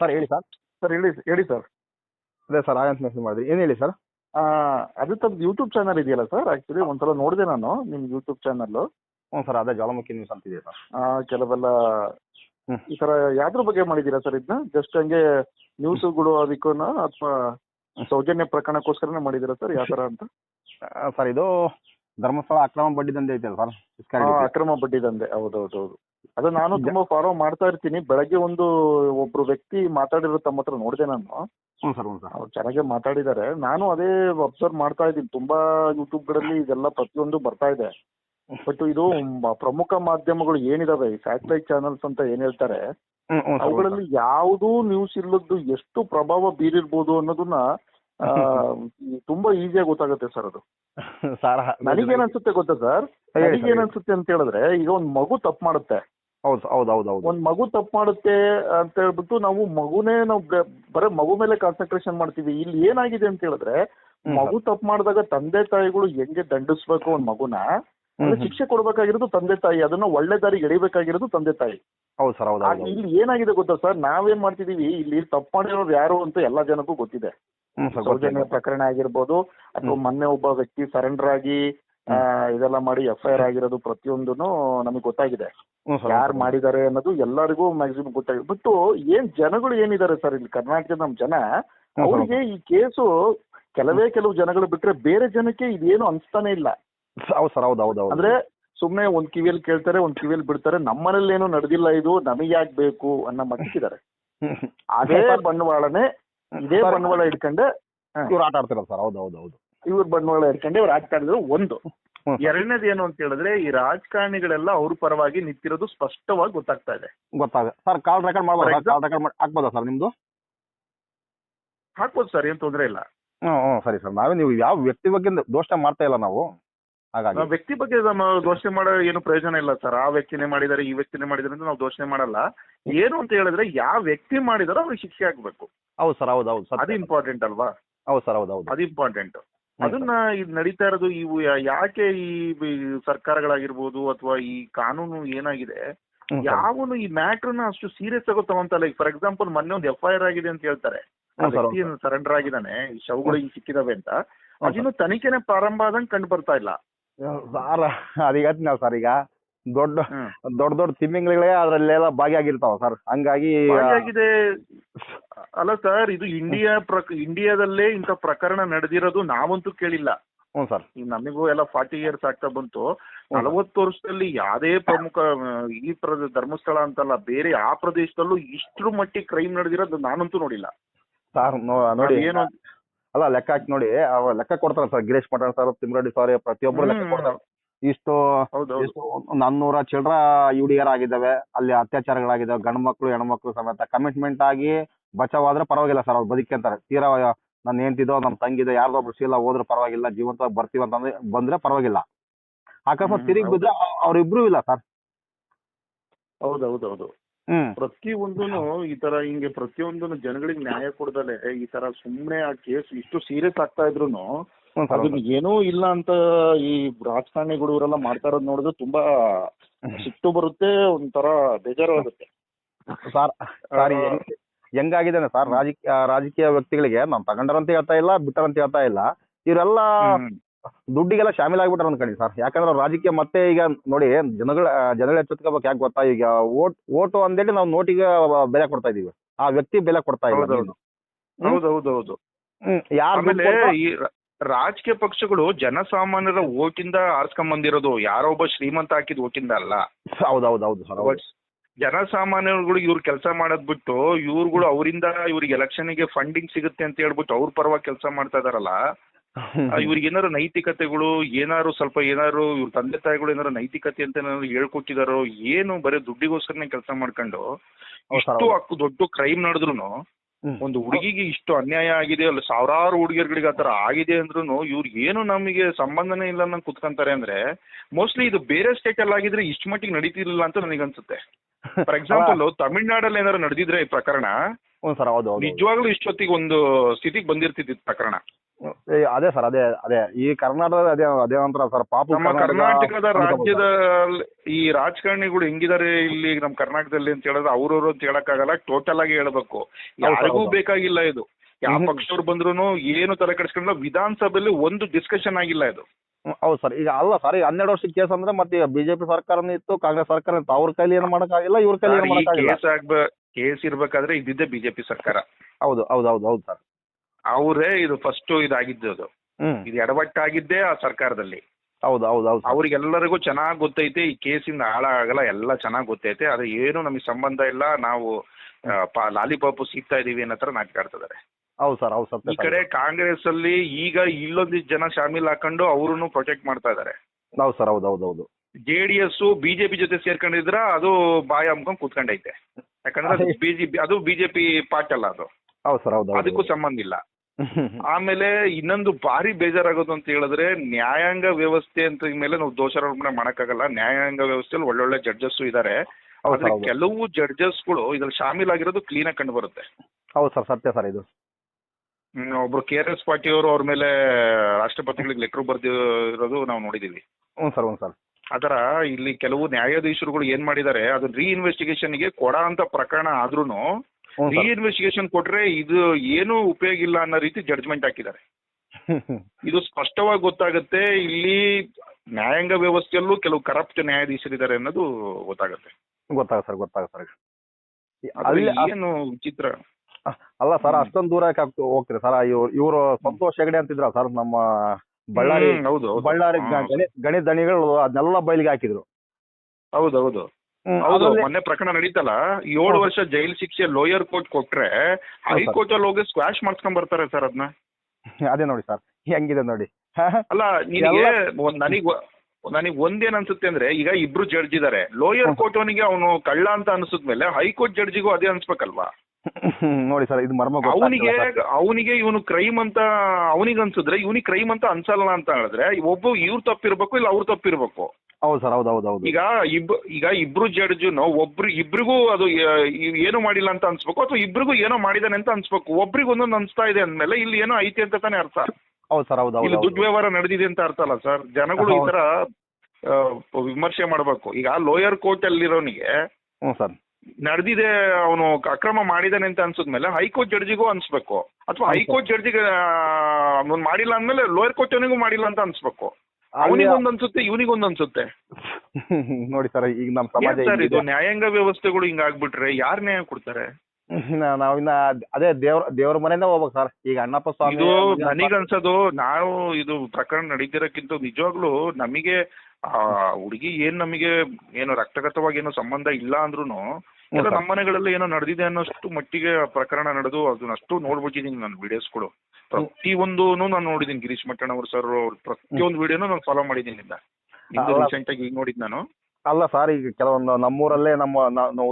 Sir ಹೇಳಿ sir sir ಹೇಳಿ ಹೇಳಿ ಸರ್ ಅದೇ ಸರ್ ಆಗಂತ ಮೆಸೇಜ್ ಮಾಡಿದ್ರಿ. ಏನು ಹೇಳಿ ಸರ್ ಅದು ತಮ್ಮ ಯೂಟ್ಯೂಬ್ ಚಾನಲ್ ಇದೆಯಲ್ಲ ಸರ್ ಆ್ಯಕ್ಚುಲಿ ಒಂದ್ಸಲ ನೋಡಿದೆ ನಾನು ನಿಮ್ಮ ಯೂಟ್ಯೂಬ್ ಚಾನಲ್ಲು ಹ್ಞೂ ಸರ್ ಅದೇ ಜ್ವಾಲಾಮುಖಿ ನ್ಯೂಸ್ ಅಂತಿದೆ ಸರ್ ಕೆಲವೆಲ್ಲ. ಈ ಥರ ಯಾವ್ದ್ರ ಬಗ್ಗೆ ಮಾಡಿದ್ದೀರಾ ಸರ್ ಇದನ್ನ ಜಸ್ಟ್ ಹಂಗೆ ನ್ಯೂಸ್ಗಳು ಅದಕ್ಕೂ ಅಥವಾ ಸೌಜನ್ಯ ಪ್ರಕರಣಕ್ಕೋಸ್ಕರನೇ ಮಾಡಿದ್ದೀರಾ ಸರ್ ಯಾವ ಥರ ಅಂತ ಸರ್ ಇದು ಧರ್ಮಸ್ಥಳ ಅಕ್ರಮ ಬಡ್ಡಿ ದಂಧೆ ಐತಲ್ಲ ಸರ್ ಇಸ್ಕಾರಿ ಅಕ್ರಮ ಬಡ್ಡಿ ದಂಧೆ. ಹೌದು ಹೌದು. ಹೌದು ಅದು ನಾನು ತುಂಬಾ ಫಾಲೋ ಮಾಡ್ತಾ ಇರ್ತೀನಿ. ಬೆಳಗ್ಗೆ ಒಂದು ಒಬ್ರು ವ್ಯಕ್ತಿ ಮಾತಾಡಿರೋ ತಮ್ಮ ಹತ್ರ ನೋಡಿದೆ ನಾನು. ಹ್ಞೂ ಸರ್ ಹ್ಞೂ ಸರ್ ಅವ್ರು ಚೆನ್ನಾಗೇ ಮಾತಾಡಿದ್ದಾರೆ. ನಾನು ಅದೇ ಅಬ್ಸರ್ವ್ ಮಾಡ್ತಾ ಇದ್ದೀನಿ. ತುಂಬಾ ಯೂಟ್ಯೂಬ್ಗಳಲ್ಲಿ ಇದೆಲ್ಲ ಪ್ರತಿಯೊಂದು ಬರ್ತಾ ಇದೆ. ಬಟ್ ಇದು ಮ- ಪ್ರಮುಖ ಮಾಧ್ಯಮಗಳು ಏನಿದಾವೆ? ಈ ಸ್ಯಾಟಲೈಟ್ ಚಾನಲ್ಸ್ ಅಂತ ಏನ್ ಹೇಳ್ತಾರೆ? ಹ್ಞೂ ಹ್ಞೂ ಸರ್ ಅವುಗಳಲ್ಲಿ ಯಾವುದೂ ನ್ಯೂಸ್ ಇಲ್ಲದ್ದು ಎಷ್ಟು ಪ್ರಭಾವ ಬೀರಿರ್ಬೋದು ಅನ್ನೋದನ್ನ ತುಂಬಾ ಈಸಿಯಾಗಿ ಗೊತ್ತಾಗುತ್ತೆ ಸರ್ ಅದು. ಸರ್ ನನಗೇನ್ ಅನ್ಸುತ್ತೆ ಗೊತ್ತಾ ಸರ್ ನನಗೇನ್ ಅನ್ಸುತ್ತೆ ಅಂತ ಹೇಳಿದ್ರೆ ಈಗ ಒಂದ್ ಮಗು ತಪ್ಪು ಮಾಡುತ್ತೆ. ಹೌದು ಹೌದು ಹೌದು ಹೌದು. ಒಂದ್ ಮಗು ತಪ್ಪು ಮಾಡುತ್ತೆ ಅಂತ ಹೇಳ್ಬಿಟ್ಟು ನಾವು ಮಗುನೇ ನಾವು ಬರೀ ಮಗು ಮೇಲೆ ಕಾನ್ಸಂಟ್ರೇಷನ್ ಮಾಡ್ತೀವಿ. ಇಲ್ಲಿ ಏನಾಗಿದೆ ಅಂತ ಹೇಳಿದ್ರೆ ಮಗು ತಪ್ಪು ಮಾಡಿದಾಗ ತಂದೆ ತಾಯಿಗಳು ಹೆಂಗೆ ದಂಡಿಸ್ಬೇಕು ಒಂದ್ ಮಗುನ. ಶಿಕ್ಷೆ ಕೊಡ್ಬೇಕಾಗಿರೋದು ತಂದೆ ತಾಯಿ ಅದನ್ನ ಒಳ್ಳೆ ದಾರಿಗೆ ಎಳಿಬೇಕಾಗಿರೋದು ತಂದೆ ತಾಯಿ. ಹೌದು ಸರ್ ಹೌದು ಇಲ್ಲಿ ಏನಾಗಿದೆ ಗೊತ್ತಾ ಸರ್? ನಾವೇನ್ ಮಾಡ್ತಿದೀವಿ ಇಲ್ಲಿ ತಪ್ಪು ಮಾಡಿರೋರು ಯಾರು ಅಂತ ಎಲ್ಲಾ ಜನಕ್ಕೂ ಗೊತ್ತಿದೆ. ಸೌಜನ್ಯ ಪ್ರಕರಣ ಆಗಿರ್ಬೋದು ಅಥವಾ. ಮೊನ್ನೆ ಒಬ್ಬ ವ್ಯಕ್ತಿ ಸರೆಂಡರ್ ಆಗಿ ಆ, ಇದೆಲ್ಲ ಮಾಡಿ ಎಫ್ ಐ ಆರ್ ಆಗಿರೋದು ಪ್ರತಿಯೊಂದೂ ನಮಗೆ ಗೊತ್ತಾಗಿದೆ. ಯಾರು ಮಾಡಿದ್ದಾರೆ ಅನ್ನೋದು ಎಲ್ಲರಿಗೂ ಮ್ಯಾಕ್ಸಿಮಮ್ ಗೊತ್ತಾಗಿದೆ. ಬಟ್ ಏನ್ ಜನಗಳು ಏನಿದ್ದಾರೆ ಸರ್ ಇಲ್ಲಿ ಕರ್ನಾಟಕದ ನಮ್ ಜನ ಅವರಿಗೆ ಈ ಕೇಸು ಕೆಲವೇ ಕೆಲವು ಜನಗಳು ಬಿಟ್ರೆ ಬೇರೆ ಜನಕ್ಕೆ ಇದೇನು ಅನ್ಸ್ತಾನೆ ಇಲ್ಲ. ಹೌದು ಸರ್ ಹೌದು ಹೌದು ಹೌದು. ಅಂದ್ರೆ ಸುಮ್ನೆ ಒಂದ್ ಕಿವಿಯಲ್ಲಿ ಕೇಳ್ತಾರೆ ಒಂದ್ ಕಿವಿಯಲ್ಲಿ ಬಿಡ್ತಾರೆ ನಮ್ಮನೇಲಿ ಏನೋ ನಡೆದಿಲ್ಲ ಇದು ನಮಗೆ ಯಾಕೆ ಬೇಕು ಅನ್ನೋ ಮಟ್ಟಿದ್ದಾರೆ. ಅದೇ ಬಂಡವಾಳನೆ ಇದೇ ಬಂಡವಾಳ ಇಟ್ಕೊಂಡೆ ಇವ್ರು ಆಟ ಆಡ್ತಾರ ಸರ್ ಹೌದು ಹೌದು ಹೌದು. ಇವ್ರ ಬಂಡವಾಳ ಇಟ್ಕೊಂಡೆ ಇವ್ರು ಆಟ ಆಡಿದ್ರು ಒಂದು. ಎರಡನೇದು ಏನು ಅಂತ ಹೇಳಿದ್ರೆ ಈ ರಾಜಕಾರಣಿಗಳೆಲ್ಲ ಅವ್ರ ಪರವಾಗಿ ನಿಂತಿರೋದು ಸ್ಪಷ್ಟವಾಗಿ ಗೊತ್ತಾಗ್ತಾ ಇದೆ. ಗೊತ್ತಾಗ ಸರ್ ಕಾಲ್ ರೆಕಾರ್ಡ್ ಮಾಡ್ಬೋದು? ಕಾಲ್ ರೆಕಾರ್ಡ್ ಹಾಕ್ಬೋದಾ ಸರ್ ನಿಮ್ದು? ಹಾಕ್ಬೋದು ಸರ್ ಏನ್ ತೊಂದ್ರೆ ಇಲ್ಲ. ಹ್ಮ್ ಸರಿ ಸರ್. ನಾವೇ ನೀವು ಯಾವ ವ್ಯಕ್ತಿ ಬಗ್ಗೆ ದೋಷಣೆ ಮಾಡ್ತಾ ಇಲ್ಲ ನಾವು. ಹಾಗಾಗಿ. ವ್ಯಕ್ತಿ ಬಗ್ಗೆ ನಮ್ಮ ದೋಷಣೆ ಮಾಡೋ ಏನು ಪ್ರಯೋಜನ ಇಲ್ಲ ಸರ್. ಆ ವ್ಯಕ್ತಿನೇ ಮಾಡಿದ್ದಾರೆ ಈ ವ್ಯಕ್ತಿನೇ ಮಾಡಿದ್ದಾರೆ ಅಂತ ನಾವು ದೋಷಣೆ ಮಾಡಲ್ಲ. ಏನು ಅಂತ ಹೇಳಿದ್ರೆ ಯಾವ ವ್ಯಕ್ತಿ ಮಾಡಿದಾರೋ ಅವ್ರಿಗೆ ಶಿಕ್ಷೆ ಆಗ್ಬೇಕು. ಹೌದು ಸರ್ ಹೌದು ಹೌದು ಅದು ಇಂಪಾರ್ಟೆಂಟ್ ಅಲ್ವಾ? ಹೌದು ಸರ್ ಹೌದು ಹೌದು. ಅದು ಇಂಪಾರ್ಟೆಂಟ್ ಅದನ್ನ ಇದು ನಡೀತಾ ಇರೋದು ಇವು ಯಾಕೆ ಈ ಸರ್ಕಾರಗಳಾಗಿರ್ಬೋದು ಅಥವಾ ಈ ಕಾನೂನು ಏನಾಗಿದೆ ಯಾವನು ಈ ಮ್ಯಾಟ್ರನ್ನ ಅಷ್ಟು ಸೀರಿಯಸ್ ಆಗೋ ತಗೊಂತಲ್ಲ ಈಗ ಫಾರ್ ಎಕ್ಸಾಂಪಲ್ ಮೊನ್ನೆ ಒಂದು ಎಫ್ ಐ ಆರ್ ಆಗಿದೆ ಅಂತ ಹೇಳ್ತಾರೆ. ಸರೆಂಡರ್ ಆಗಿದ್ದಾನೆ ಈ ಶವಗಳು ಹಿಂಗ್ ಸಿಕ್ಕಿದಾವೆ ಅಂತ. ಅದಿನ್ನು ತನಿಖೆನೆ ಪ್ರಾರಂಭ ಆದಂಗೆ ಕಂಡು ಬರ್ತಾ ಇಲ್ಲ. ಸರ್ ಅದೀಗ ಹೇಳ್ತೀನಲ್ಲ ಸರ್ ಈಗ. ದೊಡ್ಡ ಹ್ಮ್. ದೊಡ್ಡ ದೊಡ್ಡ ತಿಮ್ಮಿಂಗ್ಳಿಗೆ ಅದ್ರಲ್ಲೆಲ್ಲ ಭಾಗಿಯಾಗಿರ್ತಾವ ಸರ್. ಹಂಗಾಗಿ ಅಲ್ಲ ಸರ್ ಇದು ಇಂಡಿಯಾ ಪ್ರಕ ಇಂಡಿಯಾದಲ್ಲೇ ಇಂತ ಪ್ರಕರಣ ನಡೆದಿರೋದು ನಾವಂತೂ ಕೇಳಿಲ್ಲ. ಹ್ಮ್ ಸರ್. ಈಗ ನಮಗೂ ಎಲ್ಲ ಫಾರ್ಟಿ ಇಯರ್ಸ್ ಆಗ್ತಾ ಬಂತು. ನಲವತ್ತು ವರ್ಷದಲ್ಲಿ ಯಾವುದೇ ಪ್ರಮುಖ ಆ, ಈ ಪ್ರದ ಧರ್ಮಸ್ಥಳ ಅಂತಲ್ಲ ಬೇರೆ ಆ ಪ್ರದೇಶದಲ್ಲೂ ಇಷ್ಟ್ರ ಮಟ್ಟಿಗೆ ಕ್ರೈಮ್ ನಡೆದಿರೋದು ನಾನಂತೂ ನೋಡಿಲ್ಲ. ಸರ್ ನೋಡಿ. ಅದು ಏನು ಅಲ್ಲ ಲೆಕ್ಕ ಹಾಕಿ ನೋಡಿ ಅವ ಲೆಕ್ಕ ಕೊಡ್ತಾರೆ sir Girish Mathan sir Timreddy sir ಪ್ರತಿಯೊಬ್ಬರು ಲೆಕ್ಕ. ಕೊಡ್ತಾರೆ. ಇಷ್ಟು ಒಂದು ಹನ್ನೂರ ಚಿಲ್ಡ್ರ ಯುಡಿಯರ್ ಆಗಿದ್ದಾವೆ ಅಲ್ಲಿ ಅತ್ಯಾಚಾರಗಳಾಗಿದ್ದಾವೆ ಗಂಡು ಮಕ್ಕಳು ಹೆಣ್ಮಕ್ಳು ಸಮೇತ ಕಮಿಟ್ಮೆಂಟ್ ಆಗಿ ಬಚಾವ್ ಆದ್ರೆ ಪರವಾಗಿಲ್ಲ ಸರ್ ಅವ್ರು ಬದುಕಂತಾರೆ ತೀರಾ ನನ್ನ ಹೆಂಡತಿದೋ ನಮ್ಮ ತಂಗಿದೋ ಯಾರ್ದೋ ಒಬ್ರು ಶೀಲ ಹೋದ್ರೆ ಪರವಾಗಿಲ್ಲ ಜೀವಂತವಾಗಿ ಬರ್ತೀವಿ ಅಂತಂದ್ರೆ ಬಂದ್ರೆ ಪರವಾಗಿಲ್ಲ. ಅಕಸ್ಮಾತ್ ತಿರುಗಿ ಬಿದ್ರೆ ಅವ್ರಿಬ್ರು ಇಲ್ಲ ಸರ್. ಹೌದು ಹೌದು ಹೌದು. ಹ್ಮ್ ಪ್ರತಿಯೊಂದೂನು ಈ ತರ ಹಿಂಗೆ ಪ್ರತಿಯೊಂದನ್ನು ಜನಗಳಿಗೆ ನ್ಯಾಯ ಕೊಡದಲೆ ಈ ತರ ಸುಮ್ನೆ ಆ ಕೇಸ್ ಇಷ್ಟು ಸೀರಿಯಸ್ ಆಗ್ತಾ ಇದ್ರೂನು ಅದನ್ನ ಏನೂ ಇಲ್ಲ ಅಂತ ಈ ರಾಜಕಾರಣಿಗಳು ಇವರೆಲ್ಲ ಮಾಡ್ತಾ ಇರೋದ್ ನೋಡಿದ್ರೆ ತುಂಬಾ ಸಿಟ್ಟು ಬರುತ್ತೆ ಒಂಥರ ಬೇಜಾರು ಆಗುತ್ತೆ. ಸರ್ ಸರ್ ಹೆಂಗ್- ಹೆಂಗಾಗಿದೆ ಸರ್ ರಾಜಕೀಯ ರಾಜಕೀಯ ವ್ಯಕ್ತಿಗಳಿಗೆ ನಾವು ತಗೊಂಡರಂತ ಹೇಳ್ತಾ ಇಲ್ಲ ಬಿಟ್ಟರಂತ ಹೇಳ್ತಾ ಇಲ್ಲ. ಇವರೆಲ್ಲ. ದುಡ್ಡಿಗೆಲ್ಲ ಶಾಮಿಲ್ ಆಗ್ಬಿಟ್ಟಾರ ಕಡೆ ಸರ್. ಯಾಕಂದ್ರೆ ರಾಜಕೀಯ ಮತ್ತೆ ಈಗ ನೋಡಿ ಜನಗಳ ಜನಗಳ ಎಚ್ಚೆತ್ಕೋಬೇಕು ಯಾಕೆ ಗೊತ್ತಾ? ಈಗ ಓಟ್ ಓಟು ಅಂದೇಳಿ ನಾವು ನೋಟಿಗೆ ಬೆಲೆ ಕೊಡ್ತಾ ಇದೀವಿ. ಆ ವ್ಯಕ್ತಿ ಬೆಲೆ ಕೊಡ್ತಾ ಹೌದೌದು. ಯಾರು ಈ ರಾಜಕೀಯ ಪಕ್ಷಗಳು ಜನಸಾಮಾನ್ಯರ ಓಟಿಂದ ಆರ್ಸ್ಕೊಂಡ್ ಬಂದಿರೋದು ಯಾರೋ ಒಬ್ಬ ಶ್ರೀಮಂತ ಹಾಕಿದ ಓಟಿಂದ ಅಲ್ಲ. ಹೌದು ಹೌದು ಹೌದು. ಸರ್ ಜನಸಾಮಾನ್ಯರುಗಳು ಇವ್ರು ಕೆಲಸ ಮಾಡೋದ್ ಬಿಟ್ಟು ಇವ್ರುಗಳು ಅವರಿಂದ ಇವ್ರಿಗೆ ಎಲೆಕ್ಷನ್ಗೆ ಫಂಡಿಂಗ್ ಸಿಗುತ್ತೆ ಅಂತ ಹೇಳ್ಬಿಟ್ಟು ಅವ್ರ ಪರವಾಗಿ ಕೆಲಸ ಮಾಡ್ತಾ ಇದಾರಲ್ಲ ಇವ್ರಿಗೆ ಏನಾರು ನೈತಿಕತೆಗಳು ಏನಾರು ಸ್ವಲ್ಪ ಏನಾರು ಇವ್ರ ತಂದೆ ತಾಯಿಗಳು ಏನಾರು ನೈತಿಕತೆ ಅಂತ ಏನಾದ್ರು ಹೇಳ್ಕೊಟ್ಟಿದಾರೋ ಏನು ಬರೀ ದುಡ್ಡಿಗೋಸ್ಕರನೇ ಕೆಲಸ ಮಾಡ್ಕೊಂಡು ಅಷ್ಟು ಇಷ್ಟು ಅಕ್ಕು ದೊಡ್ಡ ಕ್ರೈಮ್ ನಡೆದ್ರು. ಒಂದು ಹುಡುಗಿಗೆ ಇಷ್ಟು ಅನ್ಯಾಯ ಆಗಿದೆ ಅಲ್ಲ ಸಾವಿರಾರು ಹುಡುಗಿಯರ್ಗಳಿಗೆ ಆತರ ಆಗಿದೆ ಅಂದ್ರೂ ಇವ್ರು ಏನು ನಮಗೆ ಸಂಬಂಧನೇ ಇಲ್ಲ ಅನ್ನ ಕುತ್ಕೊಂತಾರೆ ಅಂದ್ರೆ ಮೋಸ್ಟ್ಲಿ ಇದು ಬೇರೆ ಸ್ಟೇಟ್ ಅಲ್ಲಿ ಆಗಿದ್ರೆ ಇಷ್ಟು ಮಟ್ಟಿಗೆ ನಡೀತಿರ್ಲಿಲ್ಲ ಅಂತ ನನಗನ್ಸುತ್ತೆ. ಫಾರ್ ಎಕ್ಸಾಂಪಲ್ ತಮಿಳ್ನಾಡಲ್ಲಿ ಏನಾದ್ರು ನಡೆದಿದ್ರೆ ಈ ಪ್ರಕರಣ ಹ್ಞೂ ಸರ್ ಹೌದು ಹೌದು. ನಿಜವಾಗ್ಲೂ ಇಷ್ಟೊತ್ತಿಗೆ ಒಂದು ಸ್ಥಿತಿಗೆ ಬಂದಿರ್ತಿತ್ತು ಪ್ರಕರಣ. ಏ, ಅದೇ ಸರ್ ಅದೇ ಅದೇ. ಈ ಕರ್ನಾಟಕದ ಅದೇ ಅದೇ ಒಂಥರ ಸರ್ ಪಾಪ ನಮ್ಮ ಕರ್ನಾಟಕದ ರಾಜ್ಯದ ಈ ರಾಜಕಾರಣಿಗಳು ಹೆಂಗಿದ್ದಾರೆ ಇಲ್ಲಿ ನಮ್ಮ ಕರ್ನಾಟಕದಲ್ಲಿ ಅಂತ ಹೇಳಿದ್ರೆ ಅವ್ರವ್ರು ಅಂತ ಹೇಳಕ್ಕಾಗಲ್ಲ ಟೋಟಲ್ ಆಗಿ ಹೇಳ್ಬೇಕು. ಯಾರಿಗೂ. ಬೇಕಾಗಿಲ್ಲ ಇದು. ಯಾವ. ಪಕ್ಷದವ್ರು ಬಂದ್ರು ಏನು ತಲೆ ಕೆಡಿಸ್ಕೊಂಡಿಲ್ಲ. ವಿಧಾನಸಭೆಯಲ್ಲಿ ಒಂದು ಡಿಸ್ಕಷನ್ ಆಗಿಲ್ಲ ಇದು. ಹೌದು ಸರ್. ಈಗ ಅಲ್ಲ ಸರ್ ಈಗ ಹನ್ನೆರಡು ವರ್ಷದ ಕೇಸ್ ಅಂದ್ರೆ ಮತ್ತೆ ಬಿಜೆಪಿ ಸರ್ಕಾರನೂ ಇತ್ತು ಕಾಂಗ್ರೆಸ್ ಸರ್ಕಾರ ಇತ್ತು. ಅವ್ರ ಕೈಲಿ ಏನು ಮಾಡೋಕ್ಕಾಗಿಲ್ಲ ಇವ್ರ ಕೈಲಿ ಏನು ಮಾಡೋಕ್ಕಾಗಿಲ್ಲ. ಕೇಸ್ ಆಗ್ಬ ಕೇಸ್ ಇರ್ಬೇಕಾದ್ರೆ ಇದ್ದಿದ್ದೆ ಬಿಜೆಪಿ ಸರ್ಕಾರ. ಹೌದು ಹೌದು ಹೌದು ಹೌದು ಸರ್. ಅವರೇ ಇದು ಫಸ್ಟ್ ಇದಾಗಿದ್ದು ಅದು. ಇದು ಎಡವಟ್ಟಾಗಿದ್ದೇ ಆ ಸರ್ಕಾರದಲ್ಲಿ. ಹೌದು ಹೌದು ಹೌದು. ಅವ್ರಿಗೆಲ್ಲರಿಗೂ ಚೆನ್ನಾಗಿ ಗೊತ್ತೈತೆ ಈ ಕೇಸಿಂದ ಹಾಳಾಗಲ್ಲ ಎಲ್ಲ ಚೆನ್ನಾಗಿ ಗೊತ್ತೈತೆ ಅದು ಏನು ನಮಗೆ ಸಂಬಂಧ ಇಲ್ಲ. ನಾವು ಲಾಲಿಪಾಪು ಸಿಗ್ತಾ ಇದೀವಿ ಅನ್ನೋ ತರ ನಾಟಕ ಆಡ್ತಿದ್ದಾರೆ ಹೌದು ಸರ್ ಹೌದು ಸತ್ಯ ಈ ಕಡೆ ಕಾಂಗ್ರೆಸ್ ಅಲ್ಲಿ ಈಗ ಇಲ್ಲೊಂದಿಷ್ಟು ಜನ ಶಾಮೀಲ್ ಹಾಕೊಂಡು ಅವರನ್ನು ಪ್ರೊಟೆಕ್ಟ್ ಮಾಡ್ತಾ ಇದ್ದಾರೆ ಹೌದು ಸರ್ ಹೌದು ಹೌದು ಹೌದು. ಜೆ ಡಿ ಎಸ್ ಬಿಜೆಪಿ ಜೊತೆ ಸೇರ್ಕೊಂಡಿದ್ರ ಅದು ಬಾಯ ಅಮ್ಕೊಂಡ್ ಕೂತ್ಕೊಂಡೈತೆ. ಯಾಕಂದ್ರೆ ಅದು ಬಿಜೆಪಿ ಅದು ಬಿಜೆಪಿ ಪಾರ್ಟ್ ಅಲ್ಲ ಅದು. ಹೌದು ಸರ್ ಹೌದು ಅದಕ್ಕೂ ಸಂಬಂಧ ಇಲ್ಲ. ಆಮೇಲೆ ಇನ್ನೊಂದು ಭಾರಿ ಬೇಜಾರಾಗೋದು ಅಂತ ಹೇಳಿದ್ರೆ ನ್ಯಾಯಾಂಗ ವ್ಯವಸ್ಥೆ ಅಂತ ಮೇಲೆ ನಾವು ದೋಷಾರೋಪಣೆ ಮಾಡಕ್ಕಾಗಲ್ಲ. ನ್ಯಾಯಾಂಗ ವ್ಯವಸ್ಥೆಯಲ್ಲಿ ಒಳ್ಳೊಳ್ಳೆ ಜಡ್ಜಸ್ ಇದಾರೆ. ಆದ್ರೆ ಸರ್ ಕೆಲವು ಜಡ್ಜಸ್ಗಳು ಇದ್ರಲ್ಲಿ ಶಾಮೀಲಾಗಿರೋದು ಕ್ಲೀನ್ ಆಗಿ ಕಂಡು ಬರುತ್ತೆ. ಹೌದು ಸರ್ ಸತ್ಯ ಸರ್ ಇದು. ಹ್ಮ್, ಒಬ್ರು ಕೆ ಆರ್ ಎಸ್ ಪಾರ್ಟಿ ಅವರು ಅವ್ರ ಮೇಲೆ ರಾಷ್ಟ್ರಪತಿಗಳಿಗೆ ಲೆಟರ್ ಬರ್ದಿರೋದು ನಾವು ನೋಡಿದೀವಿ. ಹ್ಞೂ ಸರ್ ಹ್ಞೂ ಸರ್. ಅದರ ಇಲ್ಲಿ ಕೆಲವು ನ್ಯಾಯಾಧೀಶರುಗಳು ಏನ್ ಮಾಡಿದ್ದಾರೆ ಅದು ರೀ ಗೆ ಕೊಡ ಅಂತ ಪ್ರಕರಣ ಆದ್ರೂ ಹ್ಞೂ ರೀ ಸರ್. ಇನ್ವೆಸ್ಟಿಗೇಷನ್ ಕೊಟ್ರೆ ಇದು ಏನು ಉಪಯೋಗ ಇಲ್ಲ ಅನ್ನೋ ರೀತಿ ಜಡ್ಜ್ಮೆಂಟ್ ಹಾಕಿದ್ದಾರೆ. ಇದು ಸ್ಪಷ್ಟವಾಗಿ ಗೊತ್ತಾಗುತ್ತೆ ಇಲ್ಲಿ ನ್ಯಾಯಾಂಗ ವ್ಯವಸ್ಥೆಯಲ್ಲೂ ಕೆಲವು ಕರಪ್ಟ್ ನ್ಯಾಯಾಧೀಶರಿದ್ದಾರೆ ಅನ್ನೋದು ಗೊತ್ತಾಗುತ್ತೆ. ಗೊತ್ತಾಗ ಸರ್ ಗೊತ್ತಾಗ ಸರ್. ಅಲ್ಲಿ ಏನು ವಿಚಿತ್ರ. ಅಲ್ಲ ಸರ್ ಅಷ್ಟೊಂದ್ ದೂರ ಯಾಕೆ ಹೋಗ್ತೀರಿ ಸರ್? ಇವ್ರು ಇವರು ಸಂತೋಷ್ ಹೆಗಡೆ ಅಂತಿದ್ರ ಸರ್ ನಮ್ಮ ಬಳ್ಳಾರಿ ಹ್ಮ್, ಹೌದು ಹೌದು. ಬಳ್ಳಾರಿ ಗ- ಗಣಿ ದಣಿಗಳು ಅದನ್ನೆಲ್ಲ ಬಯಲಿಗೆ ಹಾಕಿದ್ರು. ಹೌದು ಹೌದು. ಹೌದು ಅದ್ರಲ್ಲಿ- ಮೊನ್ನೆ ಪ್ರಕರಣ ನಡೀತಲ್ಲ ಏಳು ವರ್ಷ ಜೈಲ್ ಶಿಕ್ಷೆ ಲೋಯರ್ ಕೋರ್ಟ್ ಕೊಟ್ರೆ ಹೈಕೋರ್ಟ್ ಅಲ್ಲಿ ಹೋಗಿ ಸ್ಕ್ವಾಶ್ ಮಾಡ್ಸ್ಕೊಂಡ್ ಬರ್ತಾರೆ ಸರ್ ಅದನ್ನ ಅದೇ ನೋಡಿ ಸರ್ ಹೆಂಗಿದೆ ನೋಡಿ. ಅಲ್ಲ ನಿನಗೆ ಒಂದ್ ನನಗ್ ನನಗ್ ಒಂದೇನ್ ಅನ್ಸುತ್ತೆ ಅಂದ್ರೆ ಈಗ ಇಬ್ರು ಜಡ್ಜ್ ಇದಾರೆ. ಲೋಯರ್. ಕೋರ್ಟ್ ಅವನಿಗೆ ಅವನು ಕಳ್ಳ ಅಂತ ಅನ್ಸಿದ್ಮೇಲೆ ಹೈಕೋರ್ಟ್ ಜಡ್ಜಿಗೂ ಅದೇ ಅನ್ಸ್ಬೇಕಲ್ವಾ? ನೋಡಿ ಸರ್ ಇದು ಮರ್ಮ ಅವನಿಗೆ ಅವನಿಗೆ ಇವನು ಕ್ರೈಮ್ ಅಂತ ಅವನಿಗೆ ಅನ್ಸಿದ್ರೆ ಇವನಿಗೆ ಕ್ರೈಮ್ ಅಂತ ಅನ್ಸಲ್ಲ ಅಂತ ಹೇಳಿದ್ರೆ ಒಬ್ಬ ಇವ್ರ ತಪ್ಪಿರ್ಬೇಕು ಇಲ್ಲ ಅವ್ರ ತಪ್ಪಿರ್ಬೇಕು. ಹೌದು ಸರ್ ಹೌದು ಹೌದು ಹೌದು. ಈಗ ಇಬ್ ಈಗ ಇಬ್ರು ಜಡ್ಜುನು ಒಬ್ರು ಇಬ್ರಿಗೂ ಅದು ಏನು ಮಾಡಿಲ್ಲ ಅಂತ ಅನ್ಸ್ಬೇಕು ಅಥವಾ ಇಬ್ರಿಗೂ ಏನೋ ಮಾಡಿದಾನೆ ಅಂತ ಅನ್ಸ್ಬೇಕು ಒಬ್ರಿಗೆ ಒಂದೊಂದು ಅನ್ಸ್ತಾ ಇದೆ ಅಂದ್ಮೇಲೆ ಇಲ್ಲಿ ಏನೋ ಐತಿ ಅಂತ ತಾನೆ ಅರ್ಥ. ಹೌದು ಸರ್ ಹೌದು ಇಲ್ಲಿ ದುಡ್ಡು ವ್ಯವಹಾರ ನಡೆದಿದೆ ಅಂತ ಅರ್ಥ ಅಲ್ಲ ಸರ್. ಜನಗಳು ಈ ತರ ವಿಮರ್ಶೆ ಮಾಡಬೇಕು. ಈಗ ಲೋಯರ್ ಕೋರ್ಟ್ ಅಲ್ಲಿರೋನಿಗೆ ಹ್ಞೂ ಸರ್. ನಡೆದಿದೆ ಅವನು ಅಕ್ರಮ ಮಾಡಿದಾನೆ ಅಂತ ಅನ್ಸಿದ್ಮೇಲೆ ಹೈಕೋರ್ಟ್ ಜಡ್ಜಿಗೂ ಅನ್ಸ್ಬೇಕು. ಅಥವಾ. ಹೈಕೋರ್ಟ್ ಜಡ್ಜಿಗೆ ಅವ್ನು ಮಾಡಿಲ್ಲ ಅಂದ್ಮೇಲೆ ಲೋಯರ್ ಕೋರ್ಟ್ ಅವನಿಗೂ ಮಾಡಿಲ್ಲ ಅಂತ ಅನ್ಸ್ಬೇಕು. ಅವನಿಗೊಂದ್ ಅನ್ಸುತ್ತೆ ಇವನಿಗೊಂದ್ ಅನ್ಸುತ್ತೆ. ನೋಡಿ ಸರ್ ಈಗ ನಮ್ಮ ಸಮಾಜ ಇದು? ನ್ಯಾಯಾಂಗ ವ್ಯವಸ್ಥೆಗಳು ಹಿಂಗಾಗ್ಬಿಟ್ರೆ ಯಾರ್ ನ್ಯಾಯ ಕೊಡ್ತಾರೆ? ನಾವಿನ್ನ ಅದೇ ದೇವ್ರ ದೇವ್ರ ಮನೆಯಿಂದ ಹೋಗ್ಬೇಕು ಸರ್. ಈಗ ಅಣ್ಣಪ್ಪ ಸ್ವಾಮಿ ಇದು ನನಗನ್ಸೋದು ನಾವು ಇದು ಪ್ರಕರಣ ನಡೀತಿರೋಕ್ಕಿಂತ ನಿಜವಾಗ್ಲೂ ನಮಗೆ ಆ ಹುಡುಗಿ ಏನ್ ನಮಗೆ ಏನು ರಕ್ತಗತವಾಗಿ ಏನೋ ಸಂಬಂಧ ಇಲ್ಲ ಅಂದ್ರೂ ಎಲ್ಲ ಸರ್. ನಮ್ಮ ಮನೆಗಳಲ್ಲಿ ಏನೋ ನಡೆದಿದೆ ಅನ್ನೋಷ್ಟು ಮಟ್ಟಿಗೆ ಪ್ರಕರಣ ನಡೆದು ಅದನ್ನ ಅಷ್ಟು ನೋಡ್ಬಿಟ್ಟಿದೀನಿ ನಾನು ಪ್ರತಿ ಪ್ರತಿಯೊಂದು ನಾನು ನೋಡಿದೀನಿ ಗಿರೀಶ್ ಮಟ್ಟಣ್ಣ ಅವ್ರ ಸರ್ ಪ್ರತಿಯೊಂದು ವಿಡಿಯೋನು ನಾನು ಫಾಲೋ ಮಾಡಿದ್ದೀನಿ ಇಲ್ಲ. ರೀಸೆಂಟ್ ಆಗಿ ಈಗ ನೋಡಿದ್ ನಾನು. ಅಲ್ಲ ಸರ್ ಈಗ ಕೆಲವೊಂದು ನಮ್ಮೂರಲ್ಲೇ ನಮ್ಮ